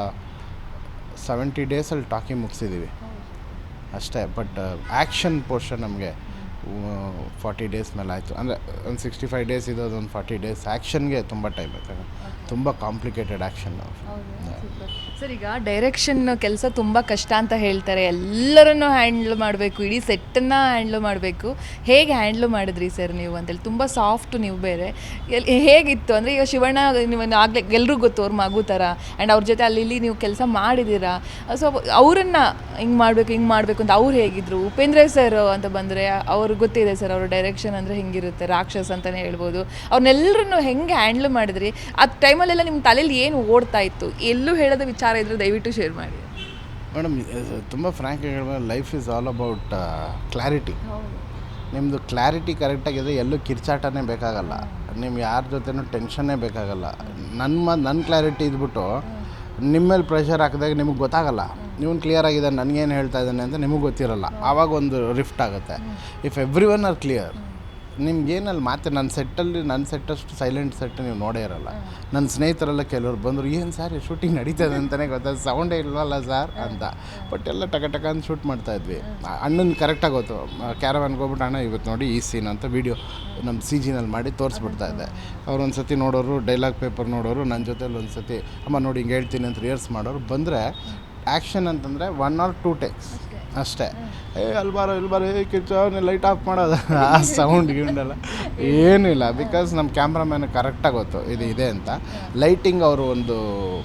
ಸೆವೆಂಟಿ ಡೇಸಲ್ಲಿ ಟಾಕಿ ಮುಗಿಸಿದ್ದೀವಿ ಅಷ್ಟೇ ಬಟ್ ಆ್ಯಕ್ಷನ್ ಪೋರ್ಷನ್ ನಮಗೆ ಫಾರ್ಟಿ ಡೇಸ್ ಮೇಲೆ ಆಯಿತು. ಅಂದರೆ ಒಂದು ಸಿಕ್ಸ್ಟಿ ಫೈವ್ ಡೇಸ್ ಇರೋದು ಒಂದು ಫಾರ್ಟಿ ಡೇಸ್ ಆ್ಯಕ್ಷನ್ಗೆ ತುಂಬ ಟೈಮ್ ಆಯ್ತು. ತುಂಬ ಕಾಂಪ್ಲಿಕೇಟೆಡ್ ಆ್ಯಕ್ಷನ್ ಸರ್, ಈಗ ಡೈರೆಕ್ಷನ್ ಕೆಲಸ ತುಂಬ ಕಷ್ಟ ಅಂತ ಹೇಳ್ತಾರೆ. ಎಲ್ಲರನ್ನು ಹ್ಯಾಂಡ್ಲ್ ಮಾಡಬೇಕು, ಇಡೀ ಸೆಟ್ಟನ್ನು ಹ್ಯಾಂಡ್ಲ್ ಮಾಡಬೇಕು. ಹೇಗೆ ಹ್ಯಾಂಡ್ಲ್ ಮಾಡಿದ್ರಿ ಸರ್ ನೀವು ಅಂತೇಳಿ? ತುಂಬ ಸಾಫ್ಟ್ ನೀವು ಬೇರೆ. ಎಲ್, ಹೇಗಿತ್ತು? ಅಂದರೆ ಈಗ ಶಿವಣ್ಣ, ನೀವು ಆಗಲೇ ಎಲ್ರಿಗೂ ಗೊತ್ತು, ಅವ್ರ ಮಗು ಥರ ಆ್ಯಂಡ್ ಅವ್ರ ಜೊತೆ ಅಲ್ಲಿ ಇಲ್ಲಿ ನೀವು ಕೆಲಸ ಮಾಡಿದ್ದೀರಾ? ಸೊ ಅವರನ್ನು ಹಿಂಗೆ ಮಾಡಬೇಕು ಹಿಂಗೆ ಮಾಡಬೇಕು ಅಂತ ಅವ್ರು ಹೇಗಿದ್ರು? ಉಪೇಂದ್ರ ಸರ್ ಅಂತ ಬಂದರೆ, ಅವ್ರು ಗೊತ್ತಿದೆ ಸರ್, ಅವ್ರ ಡೈರೆಕ್ಷನ್ ಅಂದರೆ ಹೆಂಗಿರುತ್ತೆ? ರಾಕ್ಷಸ್ ಅಂತಲೇ ಹೇಳ್ಬೋದು. ಅವ್ರನ್ನೆಲ್ಲರನ್ನು ಹೆಂಗೆ ಹ್ಯಾಂಡ್ಲ್ ಮಾಡಿದ್ರಿ? ಆ ಟೈಮಲ್ಲೆಲ್ಲ ನಿಮ್ಮ ತಲೆಯಲ್ಲಿ ಏನು ಓಡ್ತಾ ಇತ್ತು? ಎಲ್ಲೂ ಹೇಳದ ವಿಚಾರ ಇದ್ರೆ ದಯವಿಟ್ಟು ಶೇರ್ ಮಾಡಿ. ಮೇಡಮ್ ತುಂಬ ಫ್ರ್ಯಾಂಕ್ ಹೇಳ್ಬೋದು life is all about clarity ನಿಮ್ಮದು ಕ್ಲಾರಿಟಿ ಕರೆಕ್ಟಾಗಿದ್ರೆ ಎಲ್ಲೂ ಕಿರ್ಚಾಟನೇ ಬೇಕಾಗಲ್ಲ. ನೀವು ಯಾರ ಜೊತೆನೂ ಟೆನ್ಷನ್ನೇ ಬೇಕಾಗಲ್ಲ. ನನ್ನ ಮ ನನ್ನ ಕ್ಲಾರಿಟಿ ಇದ್ಬಿಟ್ಟು ನಿಮ್ಮ ಮೇಲೆ ಪ್ರೆಷರ್ ಹಾಕಿದಾಗ ನಿಮಗೆ ಗೊತ್ತಾಗಲ್ಲ. ನೀವು ಕ್ಲಿಯರ್ ಆಗಿದೆ ನನಗೇನು ಹೇಳ್ತಾ ಇದ್ದಾನೆ ಅಂತ ನಿಮಗೆ ಗೊತ್ತಿರಲ್ಲ. ಆವಾಗ ಒಂದು ರಿಫ್ಟ್ ಆಗುತ್ತೆ. If every one are clear ನಿಮ್ಗೇನಲ್ಲಿ ಮಾತು ನನ್ನ ಸೆಟ್ಟಲ್ಲಿ, ನನ್ನ ಸೆಟ್ಟಷ್ಟು ಸೈಲೆಂಟ್ ಸೆಟ್ ನೀವು ನೋಡೇ ಇರಲ್ಲ. ನನ್ನ ಸ್ನೇಹಿತರೆಲ್ಲ ಕೆಲವರು ಬಂದರು, ಏನು ಸರ್ ಶೂಟಿಂಗ್ ನಡೀತದೆ ಅಂತಲೇ ಗೊತ್ತಾಯ್ತು ಸೌಂಡೇ ಇಲ್ವಲ್ಲ ಸರ್ ಅಂತ. ಬಟ್ ಎಲ್ಲ ಟಕ ಟಕ ಅಂತ ಶೂಟ್ ಮಾಡ್ತಾ ಇದ್ವಿ. ಅಣ್ಣನ ಕರೆಕ್ಟಾಗಿ ಗೊತ್ತು. ಕ್ಯಾರವಾನ್ಗೆ ಹೋಗ್ಬಿಟ್ಟು, ಅಣ್ಣ, ಇವತ್ತು ನೋಡಿ ಈ ಸೀನ್ ಅಂತ ವೀಡಿಯೋ ನಮ್ಮ ಸಿ ಜಿನಲ್ಲಿ ಮಾಡಿ ತೋರಿಸ್ಬಿಡ್ತಾ ಇದ್ದೆ. ಅವ್ರು ಒಂದು ಸತಿ ನೋಡೋರು ಡೈಲಾಗ್ ಪೇಪರ್ ನೋಡೋರು ನನ್ನ ಜೊತೆಲಿ ಒಂದು ಸತಿ ಅಮ್ಮ ನೋಡಿ ಹಿಂಗೆ ಹೇಳ್ತೀನಿ ಅಂತ ರಿಯರ್ಸ್ ಮಾಡೋರು ಬಂದರೆ ಆ್ಯಕ್ಷನ್ ಅಂತಂದರೆ ಒನ್ ಆರ್ ಟೂ ಟೇಕ್ಸ್ ಅಷ್ಟೇ. ಏ, ಅಲ್ಲಿ ಬಾರೋ, ಇಲ್ಲಿ ಬಾರೋ, ಏ ಕಿಚ್ಚು ಲೈಟ್ ಆಫ್ ಮಾಡೋದು. ಆ ಸೌಂಡ್ ಗಿಂಡೆಲ್ಲ. ಏನಿಲ್ಲ ಬಿಕಾಸ್ ನಮ್ಮ ಕ್ಯಾಮ್ರಾಮ್ಯಾನ್ ಕರೆಕ್ಟಾಗಿ ಗೊತ್ತು. ಇದು ಇದೆ ಅಂತ. ಲೈಟಿಂಗ್ ಅವರು ಒಂದು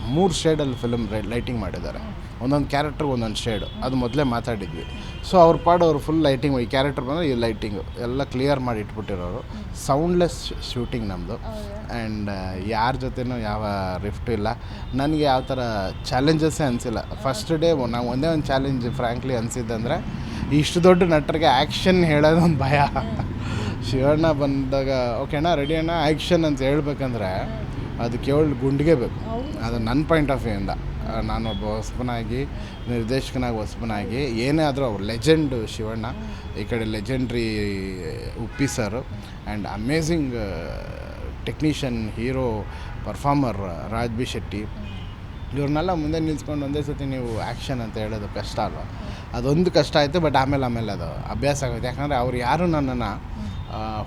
ಮೂರು ಶೇಡಲ್ಲಿ ಫಿಲ್ಮ್ ಲೈಟಿಂಗ್ ಮಾಡಿದ್ದಾರೆ. ಒಂದೊಂದು ಕ್ಯಾರೆಕ್ಟರ್ ಒಂದೊಂದು ಶೇಡ್ ಅದು ಮೊದಲೇ ಮಾತಾಡಿದ್ವಿ. ಸೊ ಅವ್ರ ಪಾಡು ಅವ್ರು ಫುಲ್ ಲೈಟಿಂಗ್ ಈ ಕ್ಯಾರೆಕ್ಟರ್ ಬಂದರೆ ಈ ಲೈಟಿಂಗು ಎಲ್ಲ ಕ್ಲಿಯರ್ ಮಾಡಿ ಇಟ್ಬಿಟ್ಟಿರೋರು. ಸೌಂಡ್ಲೆಸ್ ಶೂಟಿಂಗ್ ನಮ್ಮದು ಆ್ಯಂಡ್ ಯಾರ ಜೊತೆನೂ ಯಾವ ರಿಫ್ಟು ಇಲ್ಲ. ನನಗೆ ಯಾವ ಥರ ಚಾಲೆಂಜಸ್ಸೇ ಅನಿಸಿಲ್ಲ. ಫಸ್ಟ್ ಡೇ ನಾವು ಒಂದೇ ಒಂದು ಚಾಲೆಂಜ್ ಫ್ರ್ಯಾಂಕ್ಲಿ ಅನಿಸಿದ್ದಂದರೆ ಇಷ್ಟು ದೊಡ್ಡ ನಟರಿಗೆ ಆ್ಯಕ್ಷನ್ ಹೇಳೋದು ಒಂದು ಭಯ. ಶಿವಣ್ಣ ಬಂದಾಗ ಓಕೆ ಅಣ್ಣ ರೆಡಿ ಅಣ್ಣ? ಆ್ಯಕ್ಷನ್ ಅಂತ ಹೇಳ್ಬೇಕಂದ್ರೆ ಅದು ಏಳು ಗುಂಡಿಗೆ ಬೇಕು. ಅದು ನನ್ನ ಪಾಯಿಂಟ್ ಆಫ್ ವ್ಯೂಯಿಂದ ನಾನೊಬ್ಬ ಹೊಸಬನಾಗಿ ನಿರ್ದೇಶಕನಾಗಿ ಹೊಸಬನಾಗಿ ಏನೇ ಆದರೂ ಅವ್ರು ಲೆಜೆಂಡ್ ಶಿವಣ್ಣ ಈ ಕಡೆ legendary Uppi sir and amazing technician hero performer Raj B Shetty. ಇವ್ರನ್ನೆಲ್ಲ ಮುಂದೆ ನಿಲ್ಸ್ಕೊಂಡು ಒಂದೇ ಸತಿ ನೀವು ಆ್ಯಕ್ಷನ್ ಅಂತ ಹೇಳೋದು ಕಷ್ಟ ಅಲ್ವಾ? ಅದೊಂದು ಕಷ್ಟ ಆಯಿತು ಬಟ್ ಆಮೇಲೆ ಆಮೇಲೆ ಅದು ಅಭ್ಯಾಸ ಆಗುತ್ತೆ ಯಾಕಂದರೆ ಅವ್ರು ಯಾರೂ ನನ್ನನ್ನು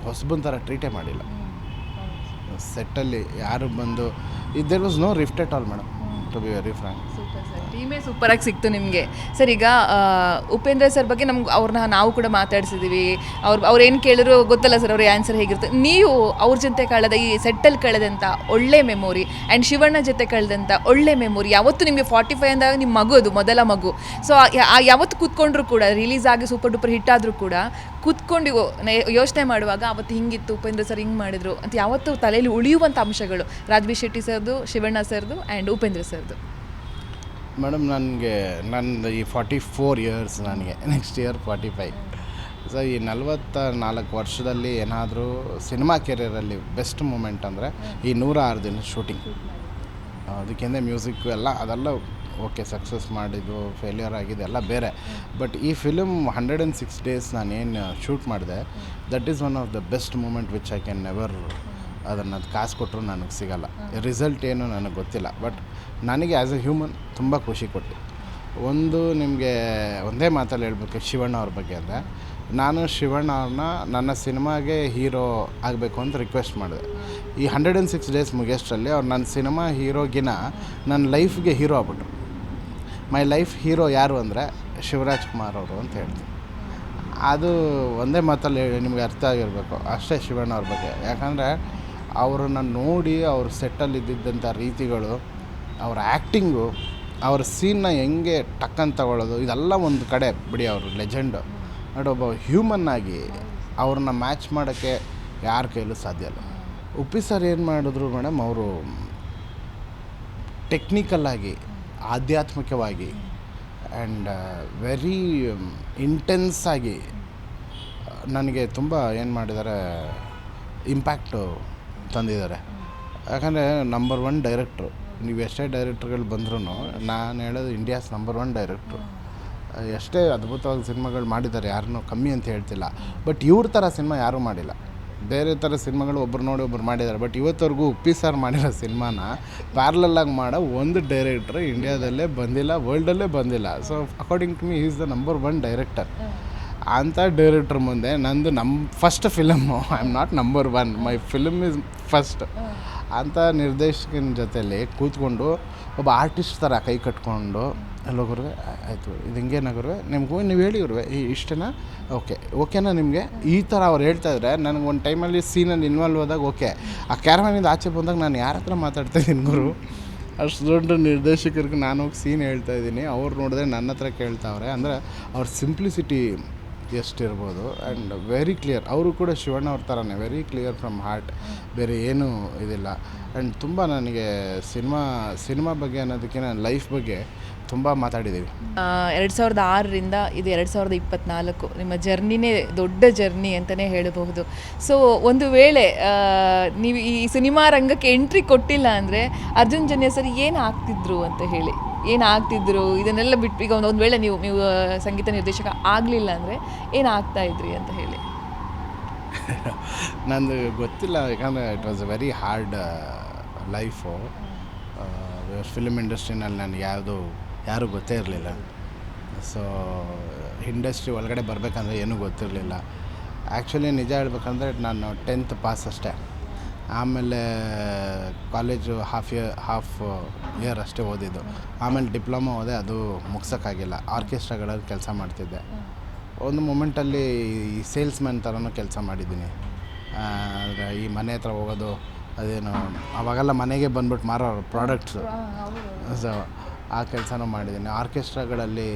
ಹೊಸಬನ ಥರ ಟ್ರೀಟೇ ಮಾಡಿಲ್ಲ. ಸೆಟ್ಟಲ್ಲಿ ಯಾರು ಬಂದು there was no rift at all madam to be very frank super sir ಟೀಮೇ ಸೂಪರಾಗಿ ಸಿಕ್ತು ನಿಮಗೆ. ಸರ್, ಈಗ ಉಪೇಂದ್ರ ಸರ್ ಬಗ್ಗೆ ನಮ್ಗೆ ಅವ್ರನ್ನ ನಾವು ಕೂಡ ಮಾತಾಡ್ಸಿದ್ದೀವಿ ಅವ್ರು ಅವ್ರು ಏನು ಕೇಳಿದ್ರು ಗೊತ್ತಲ್ಲ ಸರ್, ಅವ್ರ ಆನ್ಸರ್ ಹೇಗಿರುತ್ತೆ. ನೀವು ಅವ್ರ ಜೊತೆ ಕಳೆದ ಈ ಸೆಟ್ಟಲ್ಲಿ ಕಳೆದಂಥ ಒಳ್ಳೆ ಮೆಮೊರಿ ಆ್ಯಂಡ್ ಶಿವಣ್ಣ ಜೊತೆ ಕಳೆದಂಥ ಒಳ್ಳೆ ಮೆಮೊರಿ ಯಾವತ್ತು ನಿಮಗೆ ಫಾರ್ಟಿ ಫೈವ್ ಅಂದಾಗ ನಿಮ್ಮ ಮಗು ಅದು, ಮೊದಲ ಮಗು. ಸೊ ಯಾವತ್ತು ಕೂತ್ಕೊಂಡ್ರು ಕೂಡ ರಿಲೀಸ್ ಆಗಿ ಸೂಪರ್ ಡೂಪರ್ ಹಿಟ್ ಆದರೂ ಕೂಡ ಕೂತ್ಕೊಂಡು ಯೋಚನೆ ಮಾಡುವಾಗ ಅವತ್ತು ಹಿಂಗಿತ್ತು, ಉಪೇಂದ್ರ ಸರ್ ಹಿಂಗೆ ಮಾಡಿದ್ರು ಅಂತ ಯಾವತ್ತು ತಲೆಯಲ್ಲಿ ಉಳಿಯುವಂಥ ಅಂಶಗಳು. ರಾಜ್ಬಿ ಶೆಟ್ಟಿ ಸರ್ದು, ಶಿವಣ್ಣ ಸರ್ದು ಆ್ಯಂಡ್ ಉಪೇಂದ್ರ ಸರ್ದು. ಮೇಡಮ್ ನನಗೆ ನಂದು ಈ ಫಾರ್ಟಿ ಫೋರ್ ಇಯರ್ಸ್ ನನಗೆ. Next year forty five so ಈ ನಲವತ್ತ ನಾಲ್ಕು ವರ್ಷದಲ್ಲಿ ಏನಾದರೂ ಸಿನಿಮಾ ಕೆರಿಯರಲ್ಲಿ ಬೆಸ್ಟ್ ಮೂಮೆಂಟ್ ಅಂದರೆ ಈ ನೂರ ಆರು ದಿನ ಶೂಟಿಂಗ್ ಅದಕ್ಕಿಂತ ಮ್ಯೂಸಿಕ್ ಎಲ್ಲ ಅದೆಲ್ಲ ಓಕೆ ಸಕ್ಸಸ್ ಮಾಡಿದ್ದು ಫೇಲ್ಯೂರ್ ಆಗಿದೆ ಎಲ್ಲ ಬೇರೆ. ಬಟ್ ಈ film hundred and six days ನಾನೇನು ಏನು ಶೂಟ್ ಮಾಡಿದೆ that is one of the best moment which I can never ಅದನ್ನು ಅದು ಕಾಸು ಕೊಟ್ಟರು ನನಗೆ ಸಿಗಲ್ಲ. ರಿಸಲ್ಟ್ ಏನು ನನಗೆ ಗೊತ್ತಿಲ್ಲ. ಬಟ್ ನನಗೆ ಆ್ಯಸ್ ಎ ಹ್ಯೂಮನ್ ತುಂಬ ಖುಷಿ ಕೊಟ್ಟು ಒಂದು ನಿಮಗೆ ಒಂದೇ ಮಾತಲ್ಲಿ ಹೇಳ್ಬೇಕು, ಶಿವಣ್ಣ ಅವ್ರ ಬಗ್ಗೆ ಅಂದರೆ ನಾನು ಶಿವಣ್ಣ ಅವ್ರನ್ನ ನನ್ನ ಸಿನಿಮಾಗೆ ಹೀರೋ ಆಗಬೇಕು ಅಂತ ರಿಕ್ವೆಸ್ಟ್ ಮಾಡಿದೆ. ಈ ಹಂಡ್ರೆಡ್ ಆ್ಯಂಡ್ ಸಿಕ್ಸ್ ಡೇಸ್ ಮುಗಿಯೋಷ್ಟರಲ್ಲಿ ಅವ್ರು ನನ್ನ ಸಿನಿಮಾ ಹೀರೋಗಿನ ನನ್ನ ಲೈಫ್ಗೆ ಹೀರೋ ಆಗ್ಬಿಟ್ರು. ಮೈ ಲೈಫ್ ಹೀರೋ ಯಾರು ಅಂದರೆ ಶಿವರಾಜ್ ಕುಮಾರ್ ಅವರು ಅಂತ ಹೇಳ್ತೀನಿ. ಅದು ಒಂದೇ ಮಾತಲ್ಲಿ ನಿಮಗೆ ಅರ್ಥ ಆಗಿರಬೇಕು. ಅಷ್ಟೇ ಶಿವಣ್ಣ ಅವ್ರ ಬಗ್ಗೆ. ಯಾಕಂದರೆ ಅವರನ್ನು ನೋಡಿ ಅವ್ರ ಸೆಟ್ಟಲ್ಲಿ ಇದ್ದಿದ್ದಂಥ ರೀತಿಗಳು ಅವ್ರ ಆ್ಯಕ್ಟಿಂಗು ಅವ್ರ ಸೀನ್ನ ಹೆಂಗೆ ಟಕ್ಕನ್ ತಗೊಳ್ಳೋದು, ಇದೆಲ್ಲ ಒಂದು ಕಡೆ ಬಿಡಿ ಅವರು ಲೆಜೆಂಡು. ಬಟ್ ಒಬ್ಬ ಹ್ಯೂಮನ್ ಆಗಿ ಅವ್ರನ್ನ ಮ್ಯಾಚ್ ಮಾಡೋಕ್ಕೆ ಯಾರ ಕೈಲೂ ಸಾಧ್ಯ ಇಲ್ಲ. ಉಪ್ಪಿ ಸರ್ ಏನು ಮಾಡಿದ್ರು ಮೇಡಮ್ ಅವರು ಟೆಕ್ನಿಕಲ್ಲಾಗಿ ಆಧ್ಯಾತ್ಮಿಕವಾಗಿ ಆ್ಯಂಡ್ ವೆರಿ ಇಂಟೆನ್ಸ್ ಆಗಿ ನನಗೆ ತುಂಬ ಏನು ಮಾಡಿದ್ದಾರೆ ಇಂಪ್ಯಾಕ್ಟು ತಂದಿದ್ದಾರೆ. ಯಾಕಂದರೆ ನಂಬರ್ ಒನ್ ಡೈರೆಕ್ಟ್ರು ನೀವು ಎಷ್ಟೇ ಡೈರೆಕ್ಟ್ರುಗಳು ಬಂದ್ರೂ ನಾನು ಹೇಳೋದು ಇಂಡಿಯಾಸ್ ನಂಬರ್ ಒನ್ ಡೈರೆಕ್ಟ್ರು. ಎಷ್ಟೇ ಅದ್ಭುತವಾಗಿ ಸಿನಿಮಾಗಳು ಮಾಡಿದ್ದಾರೆ, ಯಾರನ್ನೂ ಕಮ್ಮಿ ಅಂತ ಹೇಳ್ತಿಲ್ಲ. ಬಟ್ ಇವ್ರ ಥರ ಸಿನಿಮಾ ಯಾರೂ ಮಾಡಿಲ್ಲ. ಬೇರೆ ಥರ ಸಿನಿಮಾಗಳು ಒಬ್ರು ನೋಡಿ ಒಬ್ರು ಮಾಡಿದ್ದಾರೆ. ಬಟ್ ಇವತ್ತವರೆಗೂ ಉಪ್ಪಿ ಸರ್ ಮಾಡಿರೋ ಸಿನಿಮಾನ ಪ್ಯಾರ್ಲಲ್ಲಾಗಿ ಮಾಡೋ ಒಂದು ಡೈರೆಕ್ಟ್ರ್ ಇಂಡಿಯಾದಲ್ಲೇ ಬಂದಿಲ್ಲ ವರ್ಲ್ಡಲ್ಲೇ ಬಂದಿಲ್ಲ. So according to me is the number one director ಅಂಥ ಡೈರೆಕ್ಟ್ರ್ ಮುಂದೆ ನಂದು ನಮ್ಮ first film I am not number one my film is first ಅಂಥ ನಿರ್ದೇಶಕನ ಜೊತೆಯಲ್ಲಿ ಕೂತ್ಕೊಂಡು ಒಬ್ಬ ಆರ್ಟಿಸ್ಟ್ ಥರ ಕೈ ಕಟ್ಕೊಂಡು ಗುರುವೆ ಆಯಿತು, ಇದು ಹಿಂಗೇನ ಗುರುವೆ? ನಿಮಗೂ, ನೀವು ಹೇಳಿ ಗುರುವೆ, ಈ ಇಷ್ಟೇನಾ? ಓಕೆ, ಓಕೆನಾ ನಿಮಗೆ? ಈ ಥರ ಅವ್ರು ಹೇಳ್ತಾ ಇದ್ರೆ ನನಗೆ ಒಂದು ಟೈಮಲ್ಲಿ ಸೀನಲ್ಲಿ ಇನ್ವಾಲ್ವ್ ಆದಾಗ ಓಕೆ. ಆ ಕ್ಯಾರವನಿಂದ ಆಚೆ ಬಂದಾಗ ನಾನು ಯಾರ ಹತ್ರ ಮಾತಾಡ್ತಾ ಇದ್ದೀನಿ ಗುರು? ಅಷ್ಟು ದೊಡ್ಡ ನಿರ್ದೇಶಕರಿಗೆ ನಾನು ಹೋಗಿ ಸೀನ್ ಹೇಳ್ತಾ ಇದ್ದೀನಿ. ಅವ್ರು ನೋಡಿದ್ರೆ ನನ್ನ ಹತ್ರ ಕೇಳ್ತಾವ್ರೆ. ಅಂದರೆ ಅವ್ರ ಸಿಂಪ್ಲಿಸಿಟಿ ಎಷ್ಟಿರ್ಬೋದು ಆ್ಯಂಡ್ ವೆರಿ ಕ್ಲಿಯರ್ ಅವರು ಕೂಡ ಶಿವಣ್ಣ ಅವ್ರ ಥರನೇ ವೆರಿ ಕ್ಲಿಯರ್ ಫ್ರಮ್ ಹಾರ್ಟ್ ಬೇರೆ ಏನೂ ಇದಿಲ್ಲ. ಆ್ಯಂಡ್ ತುಂಬ ನನಗೆ ಸಿನಿಮಾ ಸಿನಿಮಾ ಬಗ್ಗೆ ಅನ್ನೋದಕ್ಕಿಂತ ಲೈಫ್ ಬಗ್ಗೆ ತುಂಬ ಮಾತಾಡಿದ್ದೀವಿ ಎರಡು ಸಾವಿರದ ಆರರಿಂದ ಇದು ಎರಡು ಸಾವಿರದ ಇಪ್ಪತ್ನಾಲ್ಕು ನಿಮ್ಮ ಜರ್ನಿನೇ ದೊಡ್ಡ ಜರ್ನಿ ಅಂತಲೇ ಹೇಳಬಹುದು. ಸೊ ಒಂದು ವೇಳೆ ನೀವು ಈ ಸಿನಿಮಾ ರಂಗಕ್ಕೆ ಎಂಟ್ರಿ ಕೊಟ್ಟಿಲ್ಲ ಅಂದರೆ ಅರ್ಜುನ್ ಜನ್ಯ ಸರ್ ಏನು ಆಗ್ತಿದ್ರು ಅಂತ ಹೇಳಿ? ಏನು ಆಗ್ತಿದ್ರು ಇದನ್ನೆಲ್ಲ ಬಿಟ್ಟು, ಈಗ ಒಂದು ಒಂದು ವೇಳೆ ನೀವು ನೀವು ಸಂಗೀತ ನಿರ್ದೇಶಕ ಆಗಲಿಲ್ಲ ಅಂದರೆ ಏನು ಆಗ್ತಾ ಇದ್ರಿ ಅಂತ ಹೇಳಿ. ನಂದು ಗೊತ್ತಿಲ್ಲ, ಯಾಕಂದರೆ it was a very hard life film ಇಂಡಸ್ಟ್ರಿನಲ್ಲಿ ನನಗೆ ಯಾವುದು, ಯಾರೂ ಗೊತ್ತೇ ಇರಲಿಲ್ಲ. ಸೊ ಇಂಡಸ್ಟ್ರಿ ಒಳಗಡೆ ಬರಬೇಕಂದ್ರೆ ಏನೂ ಗೊತ್ತಿರಲಿಲ್ಲ. ಆ್ಯಕ್ಚುಲಿ ನಿಜ ಹೇಳ್ಬೇಕಂದ್ರೆ ನಾನು ಟೆಂತ್ ಪಾಸ್ ಅಷ್ಟೇ. ಆಮೇಲೆ college half year half year ಅಷ್ಟೇ ಓದಿದ್ದು. ಆಮೇಲೆ ಡಿಪ್ಲೊಮಾ ಓದೆ ಅದು ಮುಗ್ಸೋಕ್ಕಾಗಿಲ್ಲ. ಆರ್ಕೆಸ್ಟ್ರಾಗಳಲ್ಲಿ ಕೆಲಸ ಮಾಡ್ತಿದ್ದೆ. ಒಂದು ಮೂಮೆಂಟಲ್ಲಿ ಈ ಸೇಲ್ಸ್ ಮ್ಯಾನ್ ಥರನೂ ಕೆಲಸ ಮಾಡಿದ್ದೀನಿ. ಅಂದರೆ ಈ ಮನೆ ಹತ್ರ ಹೋಗೋದು ಅದೇನು ಅವಾಗೆಲ್ಲ ಮನೆಗೆ ಬಂದ್ಬಿಟ್ಟು ಮಾರೋರು ಪ್ರಾಡಕ್ಟ್ಸು ಸೊ ಆ ಕೆಲಸನೂ ಮಾಡಿದ್ದೀನಿ. ಆರ್ಕೆಸ್ಟ್ರಾಗಳಲ್ಲಿ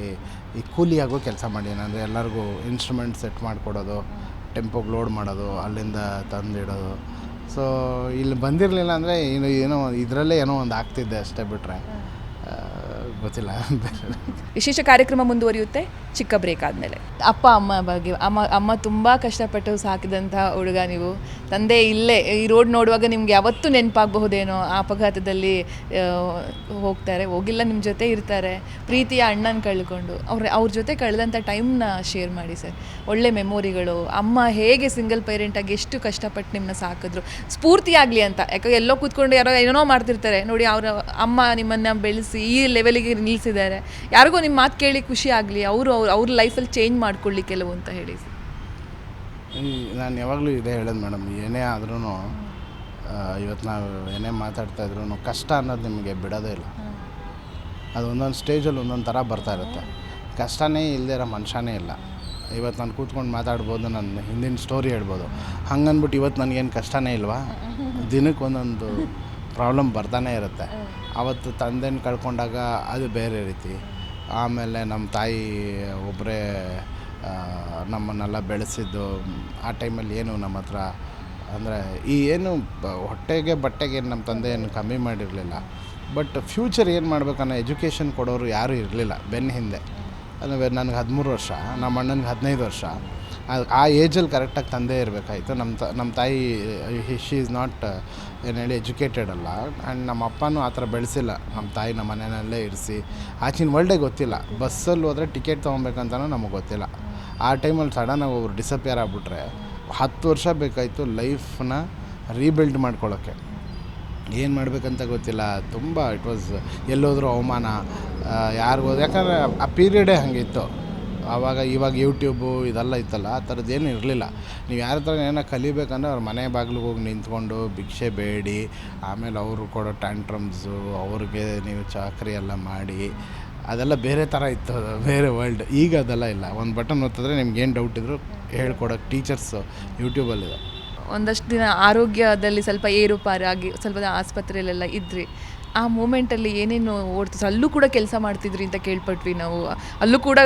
ಈ ಕೂಲಿಯಾಗೂ ಕೆಲಸ ಮಾಡಿದ್ದೀನಿ. ಅಂದರೆ ಎಲ್ಲರಿಗೂ ಇನ್ಸ್ಟ್ರೂಮೆಂಟ್ ಸೆಟ್ ಮಾಡಿಕೊಡೋದು ಟೆಂಪೋಗೆ ಲೋಡ್ ಮಾಡೋದು ಅಲ್ಲಿಂದ ತಂದಿಡೋದು ಸೊ ಇಲ್ಲಿ ಬಂದಿರಲಿಲ್ಲ ಅಂದರೆ ಏನು ಏನೋ ಇದರಲ್ಲೇ ಏನೋ ಒಂದು ಆಗ್ತಿದ್ದೆ ಅಷ್ಟೇ ಬಿಟ್ಟರೆ ಗೊತ್ತಿಲ್ಲ. ವಿಶೇಷ ಕಾರ್ಯಕ್ರಮ ಮುಂದುವರಿಯುತ್ತೆ? ಚಿಕ್ಕ ಬ್ರೇಕ್ ಆದಮೇಲೆ. ಅಪ್ಪ, ಅಮ್ಮ ಬಗ್ಗೆ, ಅಮ್ಮ ಅಮ್ಮ ತುಂಬ ಕಷ್ಟಪಟ್ಟು ಸಾಕಿದಂಥ ಹುಡುಗ ನೀವು. ತಂದೆ ಇಲ್ಲೇ, ಈ ರೋಡ್ ನೋಡುವಾಗ ನಿಮ್ಗೆ ಯಾವತ್ತೂ ನೆನಪಾಗಬಹುದೇನೋ ಆ ಅಪಘಾತದಲ್ಲಿ ಹೋಗ್ತಾರೆ, ಹೋಗಿಲ್ಲ ನಿಮ್ಮ ಜೊತೆ ಇರ್ತಾರೆ. ಪ್ರೀತಿಯ ಅಣ್ಣನ ಕಳ್ಕೊಂಡು, ಅವ್ರ ಅವ್ರ ಜೊತೆ ಕಳೆದಂಥ ಟೈಮ್ನ ಶೇರ್ ಮಾಡಿ ಸರ್. ಒಳ್ಳೆ ಮೆಮೊರಿಗಳು ಅಮ್ಮ ಹೇಗೆ ಸಿಂಗಲ್ ಪೇರೆಂಟಾಗಿ ಎಷ್ಟು ಕಷ್ಟಪಟ್ಟು ನಿಮ್ಮನ್ನ ಸಾಕಿದ್ರು. ಸ್ಫೂರ್ತಿಯಾಗಲಿ ಅಂತ. ಯಾಕೆ ಎಲ್ಲೋ ಕೂತ್ಕೊಂಡು ಯಾರೋ ಏನೋ ಮಾಡ್ತಿರ್ತಾರೆ. ನೋಡಿ ಅವರ ಅಮ್ಮ ನಿಮ್ಮನ್ನು ಬೆಳೆಸಿ ಈ ಲೆವೆಲಿಗೆ ನಿಲ್ಲಿಸಿದ್ದಾರೆ ಯಾರಿಗೋ ನಿಮ್ಮ ಮಾತು ಕೇಳಿ ಖುಷಿ ಆಗಲಿ ಅವರು ಅವ್ರ ಅವ್ರ ಲೈಫಲ್ಲಿ ಚೇಂಜ್ ಮಾಡ್ಕೊಳ್ಳಿ ಕೆಲವು ಅಂತ ಹೇಳಿ. ನಾನು ಯಾವಾಗಲೂ ಇದೇ ಹೇಳೋದು ಮೇಡಮ್ ಏನೇ ಆದ್ರೂ ಇವತ್ತು ನಾವು ಏನೇ ಮಾತಾಡ್ತಾ ಇದ್ರು ಕಷ್ಟ ಅನ್ನೋದು ನಿಮಗೆ ಬಿಡೋದೇ ಇಲ್ಲ. ಅದು ಒಂದೊಂದು ಸ್ಟೇಜಲ್ಲಿ ಒಂದೊಂದು ಥರ ಬರ್ತಾ ಇರುತ್ತೆ. ಕಷ್ಟನೇ ಇಲ್ಲದೇ ಇರೋ ಮನುಷ್ಯನೇ ಇಲ್ಲ. ಇವತ್ತು ನಾನು ಕೂತ್ಕೊಂಡು ಮಾತಾಡ್ಬೋದು ನನ್ನ ಹಿಂದಿನ ಸ್ಟೋರಿ ಹೇಳ್ಬೋದು. ಹಂಗನ್ಬಿಟ್ಟು ಇವತ್ತು ನನಗೇನು ಕಷ್ಟನೇ ಇಲ್ವಾ? ದಿನಕ್ಕೆ ಒಂದೊಂದು ಪ್ರಾಬ್ಲಮ್ ಬರ್ತಾನೆ ಇರುತ್ತೆ. ಅವತ್ತು ತಂದೆನ ಕಳ್ಕೊಂಡಾಗ ಅದು ಬೇರೆ ರೀತಿ. ಆಮೇಲೆ ನಮ್ಮ ತಾಯಿ ಒಬ್ಬರೇ ನಮ್ಮನ್ನೆಲ್ಲ ಬೆಳೆಸಿದ್ದು, ಆ ಟೈಮಲ್ಲಿ ಏನು ನಮ್ಮ ಹತ್ರ, ಅಂದರೆ ಈ ಏನು ಹೊಟ್ಟೆಗೆ ಬಟ್ಟೆಗೆ ಏನು ನಮ್ಮ ತಂದೆ ಏನು ಕಮ್ಮಿ ಮಾಡಿರಲಿಲ್ಲ. ಬಟ್ ಫ್ಯೂಚರ್ ಏನು ಮಾಡ್ಬೇಕನ್ನೋ ಎಜುಕೇಷನ್ ಕೊಡೋರು ಯಾರೂ ಇರಲಿಲ್ಲ ಬೆನ್ನ ಹಿಂದೆ ಅಂದರೆ ನನಗೆ ಹದಿಮೂರು ವರ್ಷ, ನಮ್ಮ ಅಣ್ಣನಿಗೆ ಹದಿನೈದು ವರ್ಷ. ಆ- ಏಜಲ್ಲಿ ಕರೆಕ್ಟಾಗಿ ತಂದೆ ಇರಬೇಕಾಯ್ತು. ನಮ್ಮ ತ ನಮ್ಮ ತಾಯಿ ಶಿ ಈಸ್ ನಾಟ್ ಏನು ಹೇಳಿ ಎಜುಕೇಟೆಡ್ ಅಲ್ಲ. ಆ್ಯಂಡ್ ನಮ್ಮ ಅಪ್ಪನೂ ಆ ಥರ ಬೆಳೆಸಿಲ್ಲ. ನಮ್ಮ ತಾಯಿ ನಮ್ಮ ಮನೆಯಲ್ಲೇ ಇರಿಸಿ. ಆಚಿನ ವರ್ಲ್ಡೇ ಗೊತ್ತಿಲ್ಲ. ಬಸ್ಸಲ್ಲಿ ಹೋದರೆ ಟಿಕೆಟ್ ತೊಗೊಬೇಕಂತನೂ ನಮಗೆ ಗೊತ್ತಿಲ್ಲ. ಆ ಟೈಮಲ್ಲಿ ಸಡನ್ನಾಗಿ ಒಬ್ರು ಡಿಸಪಿಯರ್ ಆಗಿಬಿಟ್ರೆ ಹತ್ತು ವರ್ಷ ಬೇಕಾಯಿತು ಲೈಫ್ನ ರೀಬಿಲ್ಡ್ ಮಾಡ್ಕೊಳ್ಳೋಕ್ಕೆ ಏನು ಮಾಡಬೇಕಂತ ಗೊತ್ತಿಲ್ಲ. ತುಂಬ ಇಟ್ ವಾಸ್ ಎಲ್ಲೋದ್ರೂ ಅವಮಾನ. ಯಾರಿಗೋದು ಯಾಕಂದರೆ ಆ ಪೀರಿಯಡೇ ಹಂಗಿತ್ತು. ಆವಾಗ ಇವಾಗ ಯೂಟ್ಯೂಬು ಇದೆಲ್ಲ ಇತ್ತಲ್ಲ, ಆ ಥರದ್ದು ಏನು ಇರಲಿಲ್ಲ. ನೀವು ಯಾರ ಹತ್ರ ಏನೋ ಕಲಿಬೇಕಂದ್ರೆ ಅವ್ರ ಮನೆ ಬಾಗಿಲಿಗೆ ಹೋಗಿ ನಿಂತ್ಕೊಂಡು ಭಿಕ್ಷೆ ಬೇಡಿ, ಆಮೇಲೆ ಅವರು ಕೊಡೋ ಟ್ಯಾಂಟ್ರಮ್ಸು, ಅವ್ರಿಗೆ ನೀವು ಚಾಕರಿ ಎಲ್ಲ ಮಾಡಿ, ಅದೆಲ್ಲ ಬೇರೆ ಥರ ಇತ್ತು, ಬೇರೆ ವರ್ಲ್ಡ್ ಈಗ ಅದೆಲ್ಲ ಇಲ್ಲ. ಒಂದು ಬಟನ್ ಒತ್ತಿದ್ರೆ ನಿಮ್ಗೆ ಏನು ಡೌಟ್ ಇದ್ದರೂ ಹೇಳ್ಕೊಡೋಕ್ಕೆ ಟೀಚರ್ಸು ಯೂಟ್ಯೂಬಲ್ಲಿದೆ ಒಂದಷ್ಟು ದಿನ ಆರೋಗ್ಯದಲ್ಲಿ ಸ್ವಲ್ಪ ಏರುಪಾರಾಗಿ, ಸ್ವಲ್ಪ ಆಸ್ಪತ್ರೆಯಲ್ಲೆಲ್ಲ ಇದ್ರಿ. ಆ ಮೂಮೆಂಟಲ್ಲಿ ಏನೇನು ಓಡ್ತು ಅಲ್ಲೂ ಕೂಡ ಕೆಲಸ ಮಾಡ್ತಿದ್ರಿ ಅಂತ ಕೇಳ್ಪಟ್ವಿ ನಾವು. ಅಲ್ಲೂ ಕೂಡ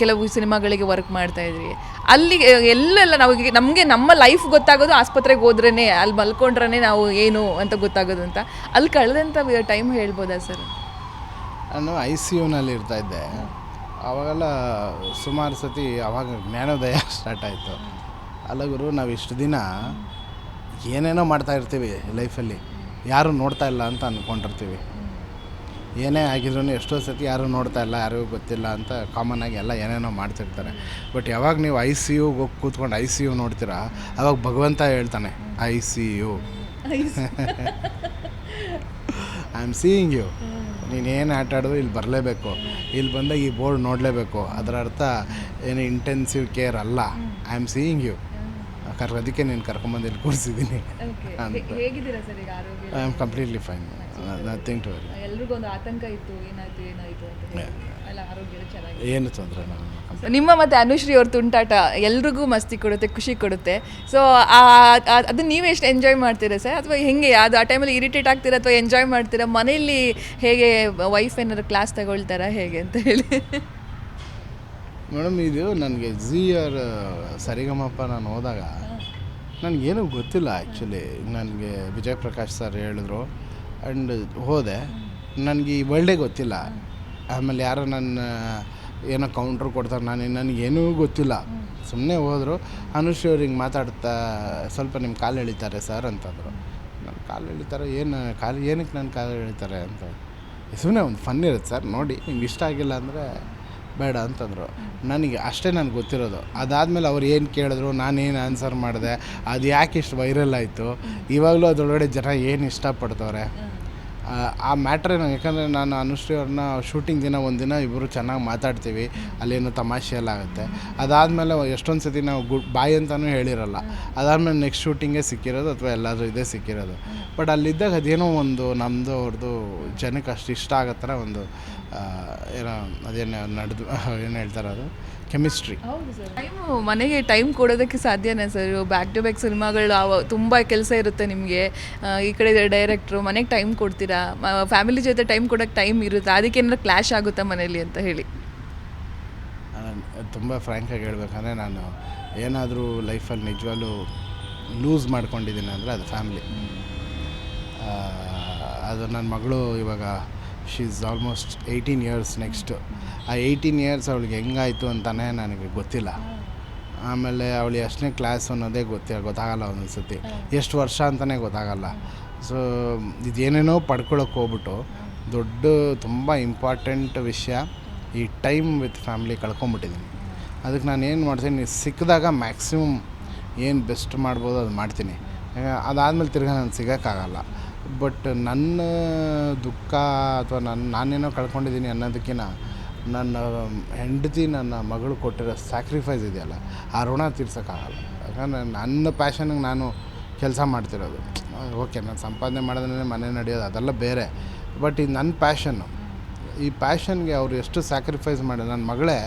ಕೆಲವು ಸಿನಿಮಾಗಳಿಗೆ ವರ್ಕ್ ಮಾಡ್ತಾ ಇದ್ರಿ ಅಲ್ಲಿ ಎಲ್ಲೆಲ್ಲ ನಾವು ನಮಗೆ ನಮ್ಮ ಲೈಫ್ ಗೊತ್ತಾಗೋದು ಆಸ್ಪತ್ರೆಗೆ ಹೋದ್ರೇ ಅಲ್ಲಿ ಮಲ್ಕೊಂಡ್ರೇ ನಾವು ಏನು ಅಂತ ಗೊತ್ತಾಗೋದು ಅಂತ. ಅಲ್ಲಿ ಕಳೆದಂಥ ಟೈಮ್ ಹೇಳ್ಬೋದಾ ಸರ್ ನಾನು ಐ ಸಿ ಯುನಲ್ಲಿ ಇರ್ತಾಯಿದ್ದೆ ಅವಾಗೆಲ್ಲ ಸುಮಾರು ಸತಿ ಆವಾಗ ಜ್ಞಾನೋದಯ ಸ್ಟಾರ್ಟ್ ಆಯಿತು. ಅಲ್ಲ ಗುರು, ನಾವು ಇಷ್ಟು ದಿನ ಏನೇನೋ ಮಾಡ್ತಾ ಇರ್ತೀವಿ ಲೈಫಲ್ಲಿ ಯಾರು ನೋಡ್ತಾ ಇಲ್ಲ ಅಂತ ಅಂದ್ಕೊಂಡಿರ್ತೀವಿ ಏನೇ ಆಗಿದ್ರೂ ಎಷ್ಟೋ ಸತಿ ಯಾರು ನೋಡ್ತಾ ಇಲ್ಲ, ಯಾರಿಗೂ ಗೊತ್ತಿಲ್ಲ ಅಂತ ಕಾಮನ್ ಆಗಿ ಎಲ್ಲ ಏನೇನೋ ಮಾಡ್ತಿರ್ತಾರೆ. ಬಟ್ ಯಾವಾಗ ನೀವು ಐ ಸಿ ಯುಗೆ ಹೋಗಿ ಕೂತ್ಕೊಂಡು ಐ ಸಿ ಯು ನೋಡ್ತೀರಾ, ಅವಾಗ ಭಗವಂತ ಹೇಳ್ತಾನೆ I see you I am seeing you ನೀನೇನು ಆಟ ಆಡಿದ್ರು ಇಲ್ಲಿ ಬರಲೇಬೇಕು. ಇಲ್ಲಿ ಬಂದಾಗ ಈ ಬೋರ್ಡ್ ನೋಡಲೇಬೇಕು. ಅದರ ಅರ್ಥ ಏನು ಇಂಟೆನ್ಸಿವ್ ಕೇರ್ ಅಲ್ಲ. ಐ ಆಮ್ ಸೀಯಿಂಗ್ ಯು ಕರ್ ಅದಕ್ಕೆ ನೀನು ಕರ್ಕೊಂಬಂದು ಇಲ್ಲಿ ಕೂರಿಸಿದ್ದೀನಿ ಹೇಗಿದ್ದೀರಾ ಸರ್ ಈಗ ಆರೋಗ್ಯ I am completely fine nothing to worry ಎಲ್ರಿಗೂ ಒಂದು ಆತಂಕ ಇತ್ತು ಏನಾಯ್ತು ಏನಾಯ್ತು ಅಂತ ಹೇಳಿ. ಎಲ್ಲ ಆರೋಗ್ಯ ಚೆನ್ನಾಗಿ ಏನು ತೊಂದರೆ ನಾನು ನಿಮ್ಮ ಮತ್ತು ಅನುಶ್ರೀ ಅವ್ರ ತುಂಟಾಟ ಎಲ್ರಿಗೂ ಮಸ್ತಿ ಕೊಡುತ್ತೆ ಖುಷಿ ಕೊಡುತ್ತೆ. ಸೊ ಅದನ್ನ ನೀವು ಎಷ್ಟು ಎಂಜಾಯ್ ಮಾಡ್ತೀರಾ ಸರ್? ಅಥವಾ ಹೆಂಗೆ ಅದು ಆ ಟೈಮಲ್ಲಿ ಇರಿಟೇಟ್ ಆಗ್ತೀರಾ ಅಥವಾ ಎಂಜಾಯ್ ಮಾಡ್ತೀರಾ? ಮನೆಯಲ್ಲಿ ಹೇಗೆ ವೈಫ್ ಏನಾದ್ರು ಕ್ಲಾಸ್ ತಗೊಳ್ತಾರಾ ಹೇಗೆ ಅಂತ ಹೇಳಿ. ಮೇಡಮ್, ಇದು ನನಗೆ ಜಿ ಆರ್ ಸರಿಗಮಪ್ಪ ನಾನು ಹೋದಾಗ ನನಗೇನು ಗೊತ್ತಿಲ್ಲ ಆ್ಯಕ್ಚುಲಿ ನನಗೆ ವಿಜಯ್ ಪ್ರಕಾಶ್ ಸರ್ ಹೇಳಿದ್ರು. ಆ್ಯಂಡ್ ಹೋದೆ. ನನಗೆ ಈ ವರ್ಲ್ಡೇ ಗೊತ್ತಿಲ್ಲ. ಆಮೇಲೆ ಯಾರೋ ನನ್ನ, ಏನೋ ಕೌಂಟ್ರ್ ಕೊಡ್ತಾರೆ ನಾನು, ನನಗೇನೂ ಗೊತ್ತಿಲ್ಲ. ಸುಮ್ಮನೆ ಹೋದರು. ಅನುಶ್ರೀ ಅವ್ರು ಮಾತಾಡ್ತಾ ಸ್ವಲ್ಪ ನಿಮ್ಮ ಕಾಲು ಎಳಿತಾರೆ ಸರ್ ಅಂತಂದರು. ನನ್ನ ಕಾಲು ಎಳಿತಾರೆ, ಏನು ಕಾಲು ಏನಕ್ಕೆ ನನ್ನ ಕಾಲು ಎಳಿತಾರೆ ಅಂತ. ಸುಮ್ಮನೆ ಒಂದು ಫನ್ ಇರುತ್ತೆ ಸರ್ ನೋಡಿ ನಿಮ್ಗೆ ಇಷ್ಟ ಆಗಿಲ್ಲ ಅಂದರೆ ಬೇಡ ಅಂತಂದರು. ನನಗೆ ಅಷ್ಟೇ ನನಗೆ ಗೊತ್ತಿರೋದು. ಅದಾದಮೇಲೆ ಅವ್ರು ಏನು ಕೇಳಿದ್ರು ನಾನೇನು ಆನ್ಸರ್ ಮಾಡಿದೆ ಅದು ಯಾಕೆ ಇಷ್ಟು ವೈರಲ್ ಆಯಿತು? ಇವಾಗಲೂ ಅದರೊಳಗಡೆ ಜನ ಏನು ಇಷ್ಟಪಡ್ತವ್ರೆ? ಆ, ಮ್ಯಾಟ್ರೇ ನಂಗೆ ಯಾಕಂದರೆ ನಾನು ಅನುಶ್ರೀ ಅವ್ರನ್ನ ಶೂಟಿಂಗ್ ದಿನ ಒಂದು ದಿನ ಇಬ್ಬರು ಚೆನ್ನಾಗಿ ಮಾತಾಡ್ತೀವಿ. ಅಲ್ಲೇನು ತಮಾಷೆ ಎಲ್ಲ ಆಗುತ್ತೆ. ಅದಾದಮೇಲೆ ಎಷ್ಟೊಂದು ಸತಿ ನಾವು ಗುಡ್ ಬಾಯ್ ಅಂತಲೂ ಹೇಳಿರಲ್ಲ. ಅದಾದಮೇಲೆ ನೆಕ್ಸ್ಟ್ ಶೂಟಿಂಗೇ ಸಿಕ್ಕಿರೋದು ಅಥವಾ ಎಲ್ಲಾದರೂ ಇದೇ ಸಿಕ್ಕಿರೋದು. ಬಟ್ ಅಲ್ಲಿದ್ದಾಗ ಅದೇನೋ ಒಂದು ನಮ್ಮದು ಅವ್ರದ್ದು ಜನಕ್ಕೆ ಅಷ್ಟು ಇಷ್ಟ ಆಗೋ ಥರ ಒಂದು ಏನೋ ಅದೇನು ನಡೆದು ಏನು ಹೇಳ್ತಾರೆ ಅದು. ಕೆಮಿಸ್ಟ್ರಿ ಹೌದು ಸರ್. ಟೈಮು ಮನೆಗೆ ಟೈಮ್ ಕೊಡೋದಕ್ಕೆ ಸಾಧ್ಯನೇ ಸರ್? ಬ್ಯಾಕ್ ಟು ಬ್ಯಾಕ್ ಸಿನಿಮಾಗಳು ಅವ ತುಂಬ ಕೆಲಸ ಇರುತ್ತೆ ನಿಮಗೆ. ಈ ಕಡೆ ಡೈರೆಕ್ಟ್ರು ಮನೆಗೆ ಟೈಮ್ ಕೊಡ್ತೀರಾ? ಫ್ಯಾಮಿಲಿ ಜೊತೆ ಟೈಮ್ ಕೊಡೋಕ್ಕೆ ಟೈಮ್ ಇರುತ್ತೆ. ಅದಕ್ಕೆ ಏನಾದ್ರು ಕ್ಲಾಶ್ ಆಗುತ್ತಾ ಮನೇಲಿ ಅಂತ ಹೇಳಿ. ತುಂಬ ಫ್ರ್ಯಾಂಕಾಗಿ ಹೇಳ್ಬೇಕಂದ್ರೆ ನಾನು ಏನಾದರೂ ಲೈಫಲ್ಲಿ ನಿಜವಾಗ್ಲೂ ಲೂಸ್ ಮಾಡ್ಕೊಂಡಿದ್ದೀನಿ ಅಂದರೆ ಅದು ಫ್ಯಾಮಿಲಿ ಅದು ನನ್ನ ಮಗಳು ಇವಾಗ she is almost eighteen years next ಆ ಏಯ್ಟೀನ್ ಇಯರ್ಸ್ ಅವಳಿಗೆ ಹೆಂಗಾಯಿತು ಅಂತಲೇ ನನಗೆ ಗೊತ್ತಿಲ್ಲ. ಆಮೇಲೆ ಅವಳು ಎಷ್ಟನೇ ಕ್ಲಾಸ್ ಅನ್ನೋದೇ ಗೊತ್ತಿಲ್ಲ ಗೊತ್ತಾಗಲ್ಲ ಒಂದೊಂದು ಸತಿ ಎಷ್ಟು ವರ್ಷ ಅಂತಲೇ ಗೊತ್ತಾಗಲ್ಲ. ಸೊ ಇದೇನೇನೋ ಪಡ್ಕೊಳ್ಳೋಕೆ ಹೋಗ್ಬಿಟ್ಟು ದೊಡ್ಡ, ತುಂಬ ಇಂಪಾರ್ಟೆಂಟ್ ವಿಷಯ ಈ ಟೈಮ್ ವಿತ್ ಫ್ಯಾಮ್ಲಿ ಕಳ್ಕೊಂಬಿಟ್ಟಿದ್ದೀನಿ ಅದಕ್ಕೆ ನಾನು ಏನು ಮಾಡ್ತೀನಿ, ಸಿಕ್ಕಿದಾಗ ಮ್ಯಾಕ್ಸಿಮಮ್ ಏನು ಬೆಸ್ಟ್ ಮಾಡ್ಬೋದು ಅದು ಮಾಡ್ತೀನಿ. ಅದಾದಮೇಲೆ ತಿರ್ಗಿ ನಾನು ಸಿಗೋಕ್ಕಾಗಲ್ಲ. ಬಟ್ ನನ್ನ ದುಃಖ ಅಥವಾ ನನ್ನ ನಾನೇನೋ ಕಳ್ಕೊಂಡಿದ್ದೀನಿ ಅನ್ನೋದಕ್ಕಿಂತ ನನ್ನ ಹೆಂಡತಿ ನನ್ನ ಮಗಳು ಕೊಟ್ಟಿರೋ ಸ್ಯಾಕ್ರಿಫೈಸ್ ಇದೆಯಲ್ಲ, ಆ ಋಣ ತೀರ್ಸೋಕ್ಕಾಗಲ್ಲ. ಯಾಕಂದರೆ ನನ್ನ ಪ್ಯಾಷನ್ಗೆ ನಾನು ಕೆಲಸ ಮಾಡ್ತಿರೋದು. ಓಕೆ, ನಾನು ಸಂಪಾದನೆ ಮಾಡೋದ್ರೆ ಮನೆ ನಡೆಯೋದು, ಅದೆಲ್ಲ ಬೇರೆ. ಬಟ್ ಇದು ನನ್ನ ಪ್ಯಾಷನ್ನು ಈ ಪ್ಯಾಷನ್ಗೆ ಅವರು ಎಷ್ಟು ಸ್ಯಾಕ್ರಿಫೈಸ್ ಮಾಡಿ ನನ್ನ ಮಗಳೇ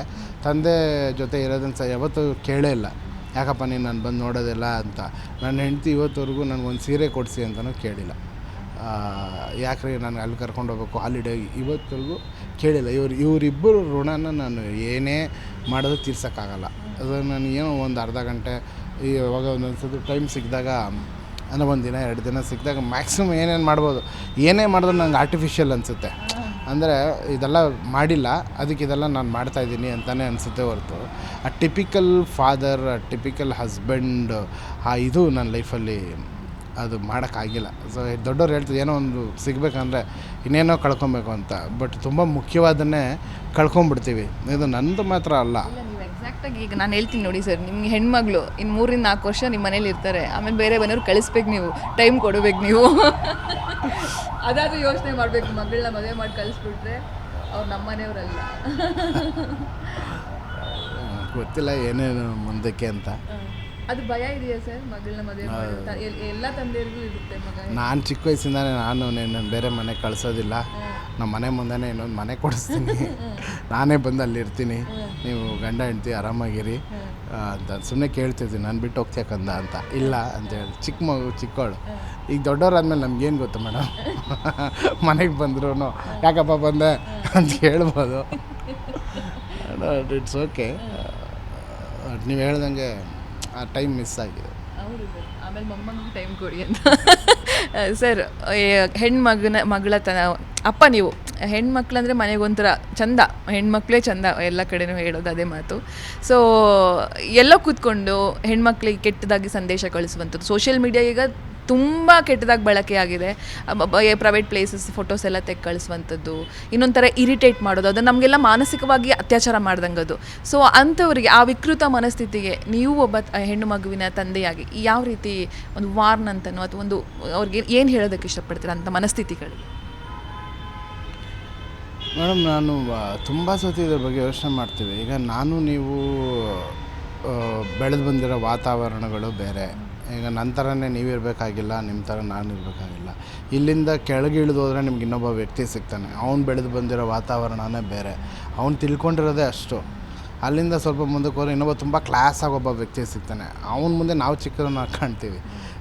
ತಂದೆ ಜೊತೆ ಇರೋದನ್ನ ಸಹ ಯಾವತ್ತೂ ಕೇಳೇ ಇಲ್ಲ. ಯಾಕಪ್ಪ ನೀನು ನಾನು ಬಂದು ನೋಡೋದಿಲ್ಲ ಅಂತ. ನನ್ನ ಹೆಂಡತಿ ಇವತ್ತವರೆಗೂ ನನಗೊಂದು ಸೀರೆ ಕೊಡಿಸಿ ಅಂತಲೂ ಕೇಳಿಲ್ಲ. ಯಾಕ್ರಿ ನಾನು ಅಲ್ಲಿ ಕರ್ಕೊಂಡು ಹೋಗ್ಬೇಕು ಹಾಲಿಡೇ ಇವತ್ತಿಗೂ ಕೇಳಿಲ್ಲ. ಇವ್ರು, ಇವರಿಬ್ಬರು ಋಣನ ನಾನು ಏನೇ ಮಾಡೋದು ತೀರ್ಸೋಕ್ಕಾಗಲ್ಲ. ಅದು ನಾನು ಏನೋ ಒಂದು ಅರ್ಧ ಗಂಟೆ, ಇವಾಗ ಒಂದೊಂದು ಅನ್ಸುತ್ತೆ ಟೈಮ್ ಸಿಕ್ಕಿದಾಗ ಅಂದರೆ ಒಂದು ದಿನ, ಎರಡು ದಿನ ಸಿಕ್ಕಿದಾಗ ಮ್ಯಾಕ್ಸಿಮಮ್ ಏನೇನು ಮಾಡ್ಬೋದು, ಏನೇ ಮಾಡಿದ್ರು ನಂಗೆ ಆರ್ಟಿಫಿಷಿಯಲ್ ಅನಿಸುತ್ತೆ. ಅಂದರೆ ಇದೆಲ್ಲ ಮಾಡಿಲ್ಲ, ಅದಕ್ಕೆ ಇದೆಲ್ಲ ನಾನು ಮಾಡ್ತಾಯಿದ್ದೀನಿ ಅಂತಲೇ ಅನಿಸುತ್ತೆ ಹೊರತು. ಆ ಟಿಪಿಕಲ್ ಫಾದರ್ ಟಿಪಿಕಲ್ ಹಸ್ಬೆಂಡ್ ಆ ಇದು ನನ್ನ ಲೈಫಲ್ಲಿ ಅದು ಮಾಡೋಕ್ಕಾಗಿಲ್ಲ. ಸೊ ದೊಡ್ಡವ್ರು ಹೇಳ್ತಿದ್ದು ಏನೋ ಒಂದು ಸಿಗಬೇಕಂದ್ರೆ ಇನ್ನೇನೋ ಕಳ್ಕೊಬೇಕು ಅಂತ. ಬಟ್ ತುಂಬ ಮುಖ್ಯವಾದನ್ನೇ ಕಳ್ಕೊಂಬಿಡ್ತೀವಿ ಇದು ನಂದು ಮಾತ್ರ ಅಲ್ಲ. ಎಕ್ಸಾಕ್ಟಾಗಿ ಈಗ ನಾನು ಹೇಳ್ತೀನಿ ನೋಡಿ ಸರ್ ನಿಮ್ಗೆ ಹೆಣ್ಮಗಳು ಇನ್ನು ಮೂರಿಂದ ನಾಲ್ಕು ವರ್ಷ ನಿಮ್ಮ ಮನೇಲಿ ಇರ್ತಾರೆ. ಆಮೇಲೆ ಬೇರೆ ಮನೆಯವ್ರು ಕಳಿಸ್ಬೇಕು ನೀವು ಟೈಮ್ ಕೊಡಬೇಕು ನೀವು. ಅದಾದರೂ ಯೋಚನೆ ಮಾಡಬೇಕು ಮಗಳನ್ನ ಮದುವೆ ಮಾಡಿ ಕಳಿಸ್ಬಿಟ್ರೆ ಅವ್ರು ನಮ್ಮ ಮನೆಯವರಲ್ಲ. ಗೊತ್ತಿಲ್ಲ ಏನೇನು ಮುಂದಕ್ಕೆ ಅಂತ. ಅದು ಭಯ ಇದೆಯಾ ಸರ್ ಮಗಳನ್ನ ಮದುವೆ ಎಲ್ಲ ತಂದೆಯರಿಗೂ ಇರುತ್ತೆ ಮಗ. ನಾನು ಚಿಕ್ಕ ವಯಸ್ಸಿಂದಾನೆ ನಾನು ನಿನ್ನ ಬೇರೆ ಮನೆ ಕಳಿಸೋದಿಲ್ಲ. ನಮ್ಮ ಮನೆ ಮುಂದೆನೇ ಇನ್ನೊಂದು ಮನೆ ಕೊಡಿಸ್ತೀನಿ. ನಾನೇ ಬಂದು ಅಲ್ಲಿ ಇರ್ತೀನಿ ನೀವು ಗಂಡ ಹೆಂಡ್ತಿ ಆರಾಮಾಗಿರಿ. ಅಂತ ಸುಮ್ಮನೆ ಕೇಳ್ತಿರ್ತೀನಿ ನಾನು ಬಿಟ್ಟು ಹೋಗ್ತೀಯ ಕಂದ ಅಂತ. ಇಲ್ಲ ಅಂತೇಳಿ ಚಿಕ್ಕ ಮಗು ಚಿಕ್ಕವಳು ಈಗ ದೊಡ್ಡವರಾದ್ಮೇಲೆ ನಮ್ಗೇನು ಗೊತ್ತು ಮೇಡಮ್ ಮನೆಗೆ ಬಂದ್ರು ಯಾಕಪ್ಪ ಬಂದೆ ಅಂತ ಹೇಳ್ಬೋದು. It's okay. ನೀವು ಹೇಳ್ದಂಗೆ ಆ ಟೈಮ್ ಮಿಸ್ ಆಗಿದೆ. ಹೌದು ಸರ್ ಆಮೇಲೆ ಟೈಮ್ ಕೊಡಿ ಅಂತ. ಸರ್ ಹೆಣ್ಮಗನ, ಮಗಳ ತನ, ಅಪ್ಪ ನೀವು, ಹೆಣ್ಮಕ್ಳಂದರೆ ಒಂಥರ ಚಂದ, ಹೆಣ್ಮಕ್ಳೇ ಚಂದ, ಎಲ್ಲ ಕಡೆನೂ ಹೇಳೋದು ಅದೇ ಮಾತು. ಸೊ ಎಲ್ಲ ಕೂತ್ಕೊಂಡು ಹೆಣ್ಮಕ್ಳಿಗೆ ಕೆಟ್ಟದಾಗಿ ಸಂದೇಶ ಕಳಿಸುವಂಥದ್ದು ಸೋಷಿಯಲ್ ಮೀಡಿಯಾ ಈಗ ತುಂಬ ಕೆಟ್ಟದಾಗಿ ಬಳಕೆ ಆಗಿದೆ. ಪ್ರೈವೇಟ್ ಪ್ಲೇಸಸ್ ಫೋಟೋಸ್ ಎಲ್ಲ ತೆಗೆ ಕಳಿಸುವಂಥದ್ದು ಇನ್ನೊಂಥರ ಥರ ಇರಿಟೇಟ್ ಮಾಡೋದು ಅದು ನಮಗೆಲ್ಲ ಮಾನಸಿಕವಾಗಿ ಅತ್ಯಾಚಾರ ಮಾಡ್ದಂಗೆ ಅದು ಸೊ ಅಂಥವ್ರಿಗೆ ಆ ವಿಕೃತ ಮನಸ್ಥಿತಿಗೆ ನೀವು ಒಬ್ಬ ಹೆಣ್ಣು ಮಗುವಿನ ತಂದೆಯಾಗಿ ಯಾವ ರೀತಿ ಒಂದು ವಾರ್ನ್ ಅಂತನೋ ಅಥವಾ ಒಂದು, ಅವ್ರಿಗೆ ಏನು ಹೇಳೋದಕ್ಕೆ ಇಷ್ಟಪಡ್ತೀರ ಅಂಥ ಮನಸ್ಥಿತಿಗಳು? ಮೇಡಮ್, ನಾನು ತುಂಬ ಸತಿ ಇದ್ರ ಬಗ್ಗೆ ಯೋಚನೆ ಮಾಡ್ತೀವಿ. ಈಗ ನಾನು, ನೀವು ಬೆಳೆದು ಬಂದಿರೋ ವಾತಾವರಣಗಳು ಬೇರೆ. ಈಗ ನನ್ನ ಥರನೇ ನೀವು ಇರಬೇಕಾಗಿಲ್ಲ ನಿಮ್ಮ ಥರ ನಾನು ಇರಬೇಕಾಗಿಲ್ಲ. ಇಲ್ಲಿಂದ ಕೆಳಗೆ ಇಳಿದು ಹೋದರೆ ನಿಮ್ಗೆ ಇನ್ನೊಬ್ಬ ವ್ಯಕ್ತಿ ಸಿಗ್ತಾನೆ. ಅವ್ನು ಬೆಳೆದು ಬಂದಿರೋ ವಾತಾವರಣನೇ ಬೇರೆ. ಅವ್ನು ತಿಳ್ಕೊಂಡಿರೋದೇ ಅಷ್ಟು. ಅಲ್ಲಿಂದ ಸ್ವಲ್ಪ ಮುಂದಕ್ಕೆ ಹೋದರೆ ಇನ್ನೊಬ್ಬ ತುಂಬ ಕ್ಲಾಸಾಗಿ ಒಬ್ಬ ವ್ಯಕ್ತಿ ಸಿಗ್ತಾನೆ. ಅವನ ಮುಂದೆ ನಾವು ಚಿಕ್ಕದನ್ನ ಕಾಣ್ತೀವಿ.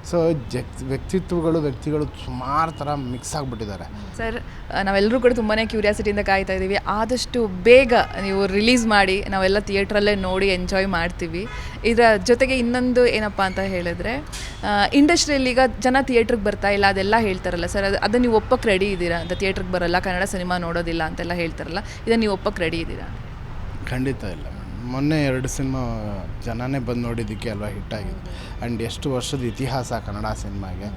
ಸೊ ವ್ಯಕ್ತಿತ್ವಗಳು ವ್ಯಕ್ತಿಗಳು ಸುಮಾರು ಥರ ಮಿಕ್ಸ್ ಆಗಿಬಿಟ್ಟಿದ್ದಾರೆ. ಸರ್ ನಾವೆಲ್ಲರೂ ಕೂಡ ತುಂಬಾ ಕ್ಯೂರಿಯಾಸಿಟಿಯಿಂದ ಕಾಯ್ತಾ ಇದ್ದೀವಿ. ಆದಷ್ಟು ಬೇಗ ನೀವು ರಿಲೀಸ್ ಮಾಡಿ ನಾವೆಲ್ಲ ಥಿಯೇಟ್ರಲ್ಲೇ ನೋಡಿ ಎಂಜಾಯ್ ಮಾಡ್ತೀವಿ. ಇದರ ಜೊತೆಗೆ ಇನ್ನೊಂದು ಏನಪ್ಪ ಅಂತ ಹೇಳಿದ್ರೆ ಇಂಡಸ್ಟ್ರಿಯಲ್ಲಿ ಈಗ ಜನ ಥಿಯೇಟ್ರಿಗೆ ಬರ್ತಾ ಇಲ್ಲ ಅದೆಲ್ಲ ಹೇಳ್ತಾರಲ್ಲ ಸರ್. ಅದು ಅದನ್ನು ನೀವು ಒಪ್ಪಕ್ಕೆ ರೆಡಿ ಇದ್ದೀರಾ? ಅಂತ ಥಿಯೇಟ್ರಿಗೆ ಬರಲ್ಲ ಕನ್ನಡ ಸಿನಿಮಾ ನೋಡೋದಿಲ್ಲ ಅಂತೆಲ್ಲ ಹೇಳ್ತಾರಲ್ಲ ಇದನ್ನು ನೀವು ಒಪ್ಪಕ್ಕೆ ರೆಡಿ ಇದ್ದೀರಾ? ಖಂಡಿತ ಇಲ್ಲ. ಮೊನ್ನೆ ಎರಡು ಸಿನಿಮಾ ಜನನೇ ಬಂದು ನೋಡಿದ್ದಕ್ಕೆ ಅಲ್ವಾ ಹಿಟ್ಟಾಗಿದೆ ಆ್ಯಂಡ್ ಎಷ್ಟು ವರ್ಷದ ಇತಿಹಾಸ ಕನ್ನಡ ಸಿನಿಮಾಗೆ.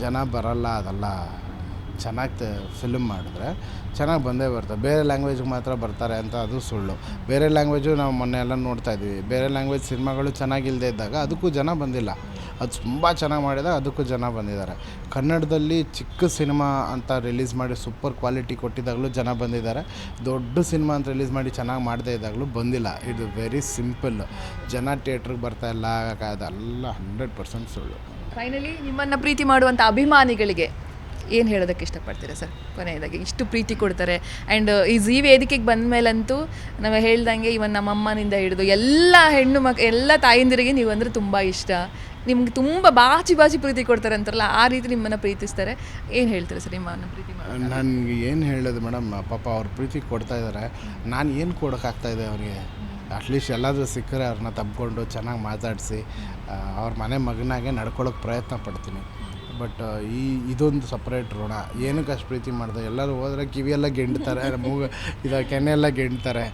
ಜನ ಬರಲ್ಲ, ಅದೆಲ್ಲ ಚೆನ್ನಾಗಿ ಫಿಲ್ಮ್ ಮಾಡಿದ್ರೆ ಚೆನ್ನಾಗಿ ಬಂದೇ ಬರ್ತದೆ ಬೇರೆ ಲ್ಯಾಂಗ್ವೇಜ್ಗೆ ಮಾತ್ರ ಬರ್ತಾರೆ ಅಂತ ಅದು ಸುಳ್ಳು. ಬೇರೆ ಲ್ಯಾಂಗ್ವೇಜು ನಾವು ಮೊನ್ನೆ ಎಲ್ಲ ನೋಡ್ತಾ ಇದ್ವಿ. ಬೇರೆ ಲ್ಯಾಂಗ್ವೇಜ್ ಸಿನಿಮಾಗಳು ಚೆನ್ನಾಗಿಲ್ಲದೆ ಇದ್ದಾಗ ಅದಕ್ಕೂ ಜನ ಬಂದಿಲ್ಲ. ಅದು ತುಂಬ ಚೆನ್ನಾಗಿ ಮಾಡಿದಾಗ ಅದಕ್ಕೂ ಜನ ಬಂದಿದ್ದಾರೆ. ಕನ್ನಡದಲ್ಲಿ ಚಿಕ್ಕ ಸಿನಿಮಾ ಅಂತ ರಿಲೀಸ್ ಮಾಡಿ ಸೂಪರ್ ಕ್ವಾಲಿಟಿ ಕೊಟ್ಟಿದ್ದಾಗಲೂ ಜನ ಬಂದಿದ್ದಾರೆ. ದೊಡ್ಡ ಸಿನಿಮಾ ಅಂತ ರಿಲೀಸ್ ಮಾಡಿ ಚೆನ್ನಾಗಿ ಮಾಡದೇ ಇದ್ದಾಗಲೂ ಬಂದಿಲ್ಲ. ಇದು ವೆರಿ ಸಿಂಪಲ್ ಜನ ಥಿಯೇಟ್ರಿಗೆ ಬರ್ತಾ ಇಲ್ಲ, ಅದೆಲ್ಲ ಹಂಡ್ರೆಡ್ ಪರ್ಸೆಂಟ್ ಸುಳ್ಳು. ಫೈನಲಿ ನಿಮ್ಮನ್ನು ಪ್ರೀತಿ ಮಾಡುವಂಥ ಅಭಿಮಾನಿಗಳಿಗೆ ಏನು ಹೇಳೋದಕ್ಕೆ ಇಷ್ಟಪಡ್ತೀರಾ ಸರ್? ಕೊನೆಯದಾಗಿ ಇಷ್ಟು ಪ್ರೀತಿ ಕೊಡ್ತಾರೆ. ಆ್ಯಂಡ್ ಈ ಜೀ ವೇದಿಕೆಗೆ ಬಂದ ಮೇಲಂತೂ ನಾವು ಹೇಳ್ದಂಗೆ ಇವನ್ ನಮ್ಮ ಅಮ್ಮನಿಂದ ಹಿಡಿದು ಎಲ್ಲ ಹೆಣ್ಣು ಮಕ್, ಎಲ್ಲ ತಾಯಂದಿರಿಗೆ ನೀವು ಅಂದರೆ ತುಂಬ ಇಷ್ಟ. ನಿಮ್ಗೆ ತುಂಬ ಬಾಚಿ ಬಾಚಿ ಪ್ರೀತಿ ಕೊಡ್ತಾರೆ ಅಂತಾರಲ್ಲ, ಆ ರೀತಿ ನಿಮ್ಮನ್ನು ಪ್ರೀತಿಸ್ತಾರೆ. ಏನು ಹೇಳ್ತಾರೆ ಸರ್ ನಿಮ್ಮನ್ನು ಪ್ರೀತಿ ನನಗೆ ಏನು ಹೇಳೋದು ಮೇಡಮ್, ಪಾಪ ಅವ್ರ ಪ್ರೀತಿ ಕೊಡ್ತಾ ಇದ್ದಾರೆ ನಾನು ಏನು ಕೊಡೋಕ್ಕಾಗ್ತಾ ಇದೆ ಅವರಿಗೆ? ಅಟ್ಲೀಸ್ಟ್ ಎಲ್ಲಾದರೂ ಸಿಕ್ಕರೆ ಅವ್ರನ್ನ ತಬ್ಕೊಂಡು ಚೆನ್ನಾಗಿ ಮಾತಾಡಿಸಿ ಅವ್ರ ಮನೆ ಮಗನಾಗೆ ನಡ್ಕೊಳ್ಳೋಕೆ ಪ್ರಯತ್ನ ಪಡ್ತೀನಿ. ಬಟ್ ಈ, ಇದೊಂದು ಸಪ್ರೇಟ್ ಋಣ. ಏನಕ್ಕೆ ಅಷ್ಟು ಪ್ರೀತಿ ಮಾಡಿದೆ? ಎಲ್ಲರೂ ಹೋದ್ರೆ ಕಿವಿಯೆಲ್ಲ ಗೆಂಡ್ತಾರೆ, ಮೂಗ, ಇದು ಕೆನೆಲ್ಲ ಗೆಂಡ್ತಾರೆ.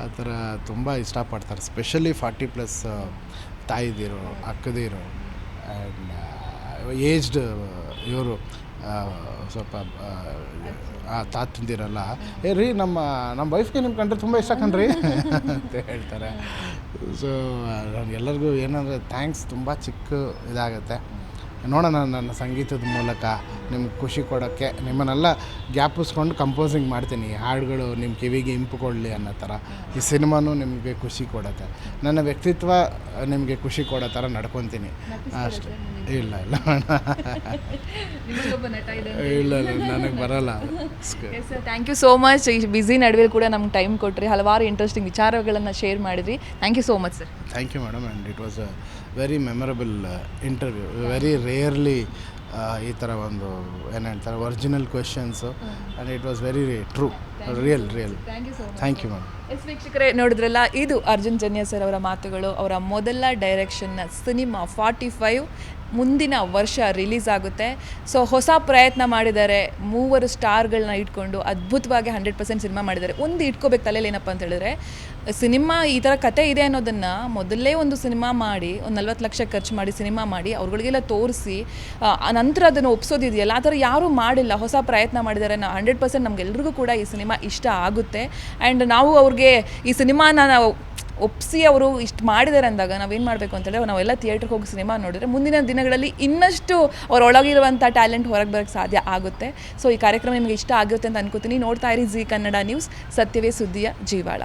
ಆ ಥರ ತುಂಬ ಇಷ್ಟಪಡ್ತಾರೆ. ಸ್ಪೆಷಲಿ ಫಾರ್ಟಿ ಪ್ಲಸ್ ತಾಯಿದಿರು, ಅಕ್ಕದಿರು. ಏಜ್ಡ್ ಇವರು ಸ್ವಲ್ಪ, ಆ ತಾತಂದಿರಲ್ಲ. ಏ, ರೀ, ನಮ್ಮ ನಮ್ಮ ವೈಫ್ಗೆ ನಿಮ್ಮ ಕಂಡ್ರೆ ತುಂಬ ಇಷ್ಟ ಕಣ್ರಿ ಅಂತ ಹೇಳ್ತಾರೆ. ಸೊ ಎಲ್ಲರಿಗೂ ಏನಂದರೆ ಥ್ಯಾಂಕ್ಸ್ ತುಂಬ ಚಿಕ್ಕ ಇದಾಗುತ್ತೆ. ನೋಡೋಣ ನನ್ನ ಸಂಗೀತದ ಮೂಲಕ ನಿಮ್ಗೆ ಖುಷಿ ಕೊಡೋಕ್ಕೆ ನಿಮ್ಮನ್ನೆಲ್ಲ ಜ್ಞಾಪಿಸ್ಕೊಂಡು ಕಂಪೋಸಿಂಗ್ ಮಾಡ್ತೀನಿ. ಹಾಡುಗಳು ನಿಮ್ಮ ಕಿವಿಗೆ ಇಂಪು ಕೊಡಲಿ ಅನ್ನೋ ಥರ. ಈ ಸಿನಿಮಾನು ನಿಮಗೆ ಖುಷಿ ಕೊಡುತ್ತೆ. ನನ್ನ ವ್ಯಕ್ತಿತ್ವ ನಿಮಗೆ ಖುಷಿ ಕೊಡೋ ಥರ ನಡ್ಕೊತೀನಿ. ಅಷ್ಟೇ. ಇಲ್ಲ ಇಲ್ಲ. ಇಲ್ಲ ಇಲ್ಲ ನನಗೆ ಬರಲ್ಲ. ಥ್ಯಾಂಕ್ ಯು ಸೋ ಮಚ್ ಈ ಬ್ಯುಸಿ ನಡುವೆ ಕೂಡ ನಮ್ಗೆ ಟೈಮ್ ಕೊಟ್ಟರೆ ಹಲವಾರು ಇಂಟ್ರೆಸ್ಟಿಂಗ್ ವಿಚಾರಗಳನ್ನು ಶೇರ್ ಮಾಡಿದ್ರಿ. Thank you so much sir thank you madam and it was a very memorable interview very rarely ಈ ಥರ ಒಂದು ಏನು ಹೇಳ್ತಾರೆ original questions and it was very true real real thank you ma'am yes ವೀಕ್ಷಕರೇ ನೋಡಿದ್ರಲ್ಲ ಇದು Arjun Janya sir ಅವರ ಮಾತುಗಳು ಅವರ ಮೊದಲ ಡೈರೆಕ್ಷನ್ನ ಸಿನಿಮಾ ಫಾರ್ಟಿ ಫೈವ್ ಮುಂದಿನ ವರ್ಷ ರಿಲೀಸ್ ಆಗುತ್ತೆ. ಸೊ ಹೊಸ ಪ್ರಯತ್ನ ಮಾಡಿದ್ದಾರೆ. ಮೂವರು ಸ್ಟಾರ್ಗಳನ್ನ ಇಟ್ಕೊಂಡು ಅದ್ಭುತವಾಗಿ ಹಂಡ್ರೆಡ್ ಪರ್ಸೆಂಟ್ ಸಿನಿಮಾ ಮಾಡಿದ್ದಾರೆ. ಒಂದು ಇಟ್ಕೋಬೇಕು ತಲೆಯಲ್ಲಿ ಏನಪ್ಪ ಅಂತ ಹೇಳಿದ್ರೆ, ಸಿನಿಮಾ ಈ ಥರ ಕತೆ ಇದೆ ಅನ್ನೋದನ್ನು ಮೊದಲೇ ಒಂದು ಸಿನಿಮಾ ಮಾಡಿ, ಒಂದು ನಲ್ವತ್ತು ಲಕ್ಷ ಖರ್ಚು ಮಾಡಿ ಸಿನಿಮಾ ಮಾಡಿ ಅವ್ರುಗಳಿಗೆಲ್ಲ ತೋರಿಸಿ ನಂತರ ಅದನ್ನು ಒಪ್ಸೋದಿದೆಯಲ್ಲ, ಆ ಥರ ಯಾರೂ ಮಾಡಿಲ್ಲ. ಹೊಸ ಪ್ರಯತ್ನ ಮಾಡಿದ್ದಾರೆ ನಾವು ಹಂಡ್ರೆಡ್ ಪರ್ಸೆಂಟ್ ನಮಗೆಲ್ರಿಗೂ ಕೂಡ ಈ ಸಿನಿಮಾ ಇಷ್ಟ ಆಗುತ್ತೆ. ಆ್ಯಂಡ್ ನಾವು ಅವ್ರಿಗೆ ಈ ಸಿನಿಮಾನ ನಾವು ಒಪ್ಪಿಸಿ ಅವರು ಇಷ್ಟು ಮಾಡಿದ್ದಾರೆ ಅಂದಾಗ ನಾವೇನು ಮಾಡಬೇಕು ಅಂತೇಳಿ ನಾವೆಲ್ಲ ಥಿಯೇಟ್ರಿಗೆ ಹೋಗಿ ಸಿನಿಮಾ ನೋಡಿದ್ರೆ ಮುಂದಿನ ದಿನಗಳಲ್ಲಿ ಇನ್ನಷ್ಟು ಅವರೊಳಗಿರುವಂಥ ಟ್ಯಾಲೆಂಟ್ ಹೊರಗೆ ಬರೋಕ್ಕೆ ಸಾಧ್ಯ ಆಗುತ್ತೆ. ಸೊ ಈ ಕಾರ್ಯಕ್ರಮ ನಿಮಗೆ ಇಷ್ಟ ಆಗುತ್ತೆ ಅಂತ ಅನ್ಕೋತೀನಿ. ನೋಡ್ತಾ ಇರಿ ಜಿ ಕನ್ನಡ ನ್ಯೂಸ್ ಸತ್ಯವೇ ಸುದ್ದಿಯ ಜೀವಾಳ.